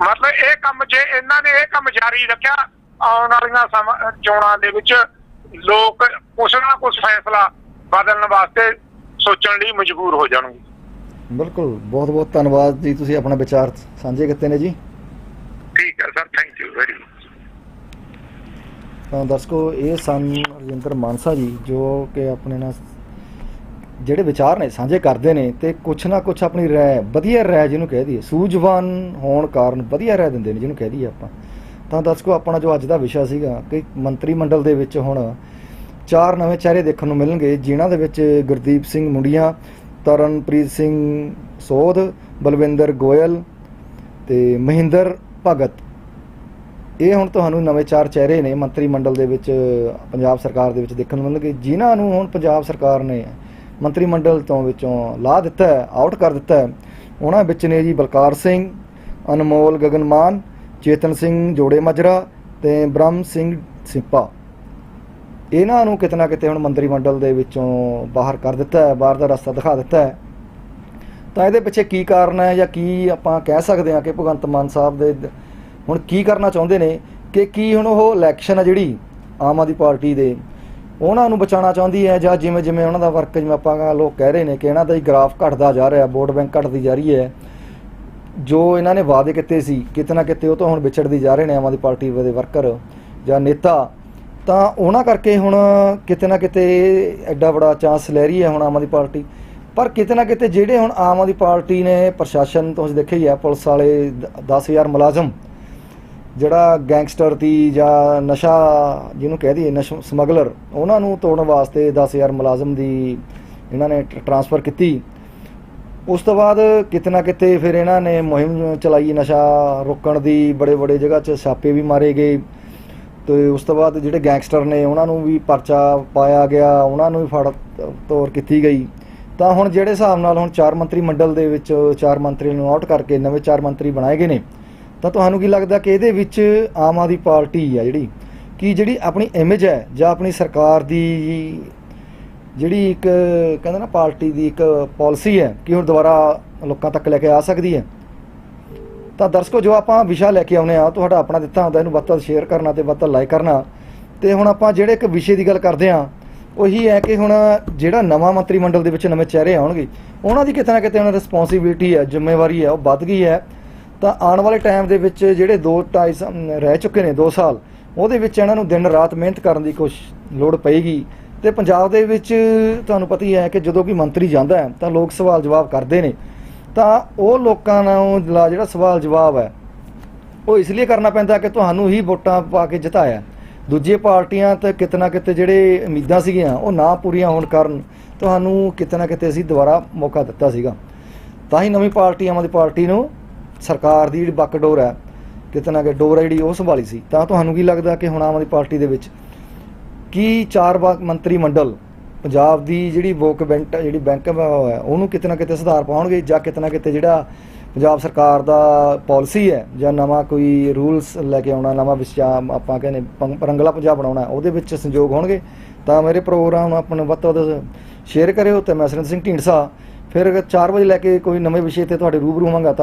ਮਤਲਬ ਇਹ ਕੰਮ ਜੇ ਇਹਨਾਂ ਨੇ ਇਹ ਕੰਮ ਜਾਰੀ ਰੱਖਿਆ ਆਉਣ ਵਾਲੀਆਂ ਚੋਣਾਂ ਦੇ ਵਿੱਚ ਲੋਕ ਕੁਛ ਨਾ ਕੁਛ ਫੈਸਲਾ ਬਦਲਣ ਵਾਸਤੇ ਸੋਚਣ ਲਈ ਮਜਬੂਰ ਹੋ ਜਾਣਗੇ। ਬਿਲਕੁਲ ਬਹੁਤ ਬਹੁਤ ਧੰਨਵਾਦ ਜੀ ਤੁਸੀਂ ਆਪਣਾ ਵਿਚਾਰ ਸਾਂਝੇ ਕੀਤੇ ਨੇ ਜੀ। ਠੀਕ ਹੈ sir thank you very much ਤਾਂ ਦਰਸ਼ਕੋ ਇਹ ਸਨ ਰਜਿੰਦਰ ਮਾਨਸਾ ਜੀ ਜੋ ਕਿ ਆਪਣੇ ਨਾਲ ਜਿਹੜੇ ਵਿਚਾਰ ਨੇ, ਸਾਂਝੇ ਕਰਦੇ ਨੇ ਤੇ ਕੁਛ ਨਾ ਕੁਛ ਆਪਣੀ ਰਾਏ ਵਧੀਆ ਰਾਏ ਜਿਹਨੂੰ ਕਹਿ ਦਈਏ, ਸੂਝਵਾਨ ਹੋਣ ਕਾਰਨ ਵਧੀਆ ਰਾਏ ਦਿੰਦੇ ਨੇ ਜਿਹਨੂੰ ਕਹਿ ਦਈਏ ਆਪਾਂ। ਤਾਂ ਦੱਸ ਦਰਸ਼ਕੋ, ਆਪਣਾ ਜੋ ਅੱਜ ਦਾ ਵਿਸ਼ਾ ਸੀਗਾ ਕਿ ਮੰਤਰੀ ਮੰਡਲ ਦੇ ਵਿੱਚ ਹੁਣ ਚਾਰ ਨਵੇਂ ਚਿਹਰੇ ਦੇਖਣ ਨੂੰ ਮਿਲਣਗੇ, ਜਿਨ੍ਹਾਂ ਦੇ ਵਿੱਚ ਗੁਰਦੀਪ ਸਿੰਘ ਮੁੰਡੀਆਂ, ਤਰਨਪ੍ਰੀਤ ਸਿੰਘ ਸੋਧ, ਬਲਵਿੰਦਰ ਗੋਇਲ ਤੇ ਮਹਿੰਦਰ ਭਗਤ। ਇਹ ਹੁਣ ਤੁਹਾਨੂੰ ਨਵੇਂ ਚਾਰ ਚਿਹਰੇ ਨੇ ਮੰਤਰੀ ਮੰਡਲ ਦੇ ਵਿੱਚ, ਪੰਜਾਬ ਸਰਕਾਰ ਦੇ ਵਿੱਚ ਦੇਖਣ ਨੂੰ ਮਿਲਣਗੇ, ਜਿਨ੍ਹਾਂ ਨੂੰ ਹੁਣ ਪੰਜਾਬ ਸਰਕਾਰ ਨੇ ਮੰਤਰੀ ਮੰਡਲ ਤੋਂ ਵਿੱਚੋਂ ਲਾ ਦਿੱਤਾ ਹੈ ਆਊਟ ਕਰ ਦਿੱਤਾ ਹੈ। ਉਹਨਾਂ ਵਿੱਚ ਨੇ ਜੀ ਬਲਕਾਰ ਸਿੰਘ, ਅਨਮੋਲ ਗਗਨਮਾਨ, ਚੇਤਨ ਸਿੰਘ ਜੋੜੇ ਮਜਰਾ ਤੇ ਬ੍ਰਹਮ ਸਿੰਘ ਸਿੰਪਾ। ਇਹਨਾਂ ਨੂੰ ਕਿਤੇ ਨਾ ਕਿਤੇ ਹੁਣ ਮੰਤਰੀ ਮੰਡਲ ਦੇ ਵਿੱਚੋਂ ਬਾਹਰ ਕਰ ਦਿੱਤਾ ਹੈ, ਬਾਹਰ ਦਾ ਰਸਤਾ ਦਿਖਾ ਦਿੱਤਾ ਹੈ। ਤਾਂ ਇਹਦੇ ਪਿੱਛੇ ਕੀ ਕਾਰਨ ਹੈ ਜਾਂ ਕੀ ਆਪਾਂ ਕਹਿ ਸਕਦੇ ਹਾਂ ਕਿ ਭਗਵੰਤ ਮਾਨ ਸਾਹਿਬ ਦੇ ਹੁਣ ਕੀ ਕਰਨਾ ਚਾਹੁੰਦੇ ਨੇ ਕਿ ਕੀ ਹੁਣ ਉਹ ਇਲੈਕਸ਼ਨ ਆ ਜਿਹੜੀ ਆਮ ਆਦਮੀ ਪਾਰਟੀ ਦੇ ਉਹਨਾਂ ਨੂੰ ਬਚਾਉਣਾ ਚਾਹੁੰਦੀ ਹੈ ਜਾਂ ਜਿਵੇਂ ਜਿਵੇਂ ਉਹਨਾਂ ਦਾ ਵਰਕ ਜਿਵੇਂ ਆਪਾਂ ਲੋਕ ਕਹਿ ਰਹੇ ਨੇ ਕਿ ਇਹਨਾਂ ਦਾ ਹੀ ਗ੍ਰਾਫ ਘਟਦਾ ਜਾ ਰਿਹਾ ਵੋਟ ਬੈਂਕ ਘਟਦੀ ਜਾ ਰਹੀ ਹੈ, ਜੋ ਇਹਨਾਂ ਨੇ ਵਾਅਦੇ ਕੀਤੇ ਸੀ, ਕਿਤੇ ਨਾ ਕਿਤੇ ਉਹ ਤੋਂ ਹੁਣ ਵਿਛੜਦੀ ਜਾ ਰਹੇ ਨੇ ਆਮ ਆਦਮੀ ਪਾਰਟੀ ਦੇ ਵਰਕਰ ਜਾਂ ਨੇਤਾ, ਤਾਂ ਉਹਨਾਂ ਕਰਕੇ ਹੁਣ ਕਿਤੇ ਨਾ ਕਿਤੇ ਐਡਾ ਬੜਾ ਚਾਂਸ ਲੈ ਰਹੀ ਹੈ ਹੁਣ ਆਮ ਆਦਮੀ ਪਾਰਟੀ। ਪਰ ਕਿਤੇ ਨਾ ਕਿਤੇ ਜਿਹੜੇ ਹੁਣ ਆਮ ਆਦਮੀ ਪਾਰਟੀ ਨੇ ਪ੍ਰਸ਼ਾਸਨ ਤੁਸੀਂ ਦੇਖਿਆ ਹੀ ਹੈ ਪੁਲਿਸ ਵਾਲੇ 10000 ਮੁਲਾਜ਼ਮ ਜਿਹੜਾ ਗੈਂਗਸਟਰ ਦੀ ਜਾਂ ਨਸ਼ਾ ਜਿਹਨੂੰ ਕਹਿ ਦਈਏ ਨਸ਼ਾ ਸਮਗਲਰ, ਉਹਨਾਂ ਨੂੰ ਤੋੜਨ ਵਾਸਤੇ 10000 ਮੁਲਾਜ਼ਮ ਦੀ ਇਹਨਾਂ ਨੇ ਟ੍ਰਾਂਸਫਰ ਕੀਤੀ। ਉਸ ਤੋਂ ਬਾਅਦ ਕਿਤੇ ਨਾ ਕਿਤੇ ਫਿਰ ਇਹਨਾਂ ਨੇ ਮੁਹਿੰਮ ਚਲਾਈ, ਨਸ਼ਾ ਰੋਕਣ ਦੀ, ਬੜੇ ਬੜੇ ਜਗ੍ਹਾ 'ਚ ਛਾਪੇ ਵੀ ਮਾਰੇ ਗਏ। ਤੇ ਉਸ ਤੋਂ ਬਾਅਦ ਜਿਹੜੇ ਗੈਂਗਸਟਰ ਨੇ, ਉਹਨਾਂ ਨੂੰ ਵੀ ਪਰਚਾ ਪਾਇਆ ਗਿਆ, ਉਹਨਾਂ ਨੂੰ ਵੀ ਫੜ ਤੋਰ ਕੀਤੀ ਗਈ। ਤਾਂ ਹੁਣ ਜਿਹੜੇ ਹਿਸਾਬ ਨਾਲ ਹੁਣ ਚਾਰ ਮੰਤਰੀ ਮੰਡਲ ਦੇ ਵਿੱਚ ਚਾਰ ਮੰਤਰੀ ਨੂੰ ਆਊਟ ਕਰਕੇ ਨਵੇਂ ਚਾਰ ਮੰਤਰੀ ਬਣਾਏ ਗਏ ਨੇ ਤਾਂ ਤੁਹਾਨੂੰ ਕੀ ਲੱਗਦਾ ਕਿ ਇਹਦੇ ਵਿੱਚ ਆਮ ਆਦਮੀ ਪਾਰਟੀ ਆ ਜਿਹੜੀ? ਕਿ ਜਿਹੜੀ ਆਪਣੀ ਇਮੇਜ ਹੈ ਜਾਂ ਆਪਣੀ ਸਰਕਾਰ ਦੀ ਜਿਹੜੀ ਇੱਕ ਕਹਿੰਦਾ ਨਾ ਪਾਰਟੀ ਦੀ ਇੱਕ ਪਾਲਿਸੀ ਹੈ ਕਿ ਹੁਣ ਦੁਬਾਰਾ ਲੋਕਾਂ ਤੱਕ ਲੈ ਕੇ ਆ ਸਕਦੀ ਹੈ? ਤਾਂ ਦਰਸ਼ਕੋ, ਜੋ ਆਪਾਂ ਵਿਸ਼ਾ ਲੈ ਕੇ ਆਉਨੇ ਆ ਤੁਹਾਡਾ ਆਪਣਾ ਦਿੱਤਾ ਹੁੰਦਾ, ਇਹਨੂੰ ਵੱਧ ਵੱਧ ਸ਼ੇਅਰ ਕਰਨਾ ਤੇ ਵੱਧ ਤੋਂ ਲਾਈਕ ਕਰਨਾ। ਤੇ ਹੁਣ ਆਪਾਂ ਜਿਹੜੇ ਇੱਕ ਵਿਸ਼ੇ ਦੀ ਗੱਲ ਕਰਦੇ ਆ ਉਹੀ ਹੈ ਕਿ ਹੁਣ ਜਿਹੜਾ ਨਵਾਂ ਮੰਤਰੀ ਮੰਡਲ ਦੇ ਵਿੱਚ ਨਵੇਂ ਚਿਹਰੇ ਆਉਣਗੇ, ਉਹਨਾਂ ਦੀ ਕਿਤੇ ਨਾ ਕਿਤੇ ਉਹਨਾਂ ਰਿਸਪੌਂਸਿਬਿਲਟੀ ਹੈ, ਜ਼ਿੰਮੇਵਾਰੀ ਹੈ, ਉਹ ਵੱਧ ਗਈ ਹੈ। ਤਾਂ ਆਉਣ ਵਾਲੇ ਟਾਈਮ ਦੇ ਵਿੱਚ ਜਿਹੜੇ 2 2.5 ਰਹਿ ਚੁੱਕੇ ਨੇ 2 ਸਾਲ, ਉਹਦੇ ਵਿੱਚ ਇਹਨਾਂ ਨੂੰ ਦਿਨ ਰਾਤ ਮਿਹਨਤ ਕਰਨ ਦੀ ਕੋਸ਼ਿਸ਼ ਲੋੜ ਪਏਗੀ। ਤੇ ਪੰਜਾਬ ਦੇ ਵਿੱਚ ਤੁਹਾਨੂੰ ਪਤਾ ਹੀ ਹੈ ਕਿ ਜਦੋਂ ਕੋਈ ਮੰਤਰੀ ਜਾਂਦਾ ਹੈ, ਤਾਂ ਲੋਕ ਸਵਾਲ ਜਵਾਬ ਕਰਦੇ ਨੇ। ਤਾਂ ਉਹ ਲੋਕਾਂ ਨੂੰ ਲਾ ਜਿਹੜਾ ਸਵਾਲ ਜਵਾਬ ਹੈ, ਉਹ ਇਸ ਲਈ ਕਰਨਾ ਪੈਂਦਾ ਕਿ ਤੁਹਾਨੂੰ ਹੀ ਵੋਟਾਂ ਪਾ ਕੇ ਜਿਤਾਇਆ ਦੂਜੀਆਂ ਪਾਰਟੀਆਂ ਤੇ ਕਿਤੇ ਨਾ ਕਿਤੇ ਜਿਹੜੇ ਉਮੀਦਾਂ ਸੀਗੀਆਂ, ਉਹ ਨਾ ਪੂਰੀਆਂ ਹੋਣ ਕਾਰਨ ਤੁਹਾਨੂੰ ਕਿਤੇ ਨਾ ਕਿਤੇ ਅਸੀਂ ਦੁਬਾਰਾ ਮੌਕਾ ਦਿੱਤਾ ਸੀਗਾ। ਤਾਂ ਹੀ ਨਵੀਂ ਪਾਰਟੀ, ਆਮ ਆਦਮੀ ਪਾਰਟੀ ਨੂੰ ਸਰਕਾਰ ਦੀ ਜਿਹੜੀ ਬੱਕਡੋਰ ਹੈ, ਕਿਤੇ ਨਾ ਕਿਤੇ ਡੋਰ ਹੈ ਜਿਹੜੀ ਉਹ ਸੰਭਾਲੀ ਸੀ। ਤਾਂ ਤੁਹਾਨੂੰ ਕੀ ਲੱਗਦਾ ਕਿ ਹੁਣ ਆਮ ਆਦਮੀ ਪਾਰਟੀ ਦੇ ਵਿੱਚ ਕੀ ਚਾਰ ਵਾ- ਮੰਤਰੀ ਮੰਡਲ ਪੰਜਾਬ ਦੀ ਜਿਹੜੀ ਵੋਕ ਬੈਂਕ, ਜਿਹੜੀ ਬੈਂਕ ਹੈ, ਉਹਨੂੰ ਕਿਤੇ ਨਾ ਕਿਤੇ ਸੁਧਾਰ ਪਾਉਣਗੇ ਜਾਂ ਕਿਤੇ ਨਾ ਕਿਤੇ ਜਿਹੜਾ ਪੰਜਾਬ ਸਰਕਾਰ ਦਾ ਪਾਲਿਸੀ ਹੈ ਜਾਂ ਨਵਾਂ ਕੋਈ ਰੂਲਸ ਲੈ ਕੇ ਆਉਣਾ, ਨਵਾਂ ਵਿਸ਼ਾ, ਆਪਾਂ ਕਹਿੰਦੇ ਪੰਗ- ਰੰਗਲਾ ਪੰਜਾਬ ਬਣਾਉਣਾ, ਉਹਦੇ ਵਿੱਚ ਸੰਯੋਗ ਹੋਣਗੇ? ਤਾਂ ਮੇਰੇ ਪ੍ਰੋਗਰਾਮ ਨੂੰ ਆਪਣੇ ਵੱਧ ਤੋਂ ਵੱਧ ਸ਼ੇਅਰ ਕਰਿਓ ਤੇ ਮੈਂ ਸੁਰਿੰਦਰ ਸਿੰਘ ਢੀਂਡਸਾ ਫਿਰ 4 ਵਜੇ ਲੈ ਕੇ ਕੋਈ ਨਵੇਂ ਵਿਸ਼ੇ ਤੇ ਤੁਹਾਡੇ ਰੂਬਰੂ ਹੋਵਾਂਗਾ। ਤਾਂ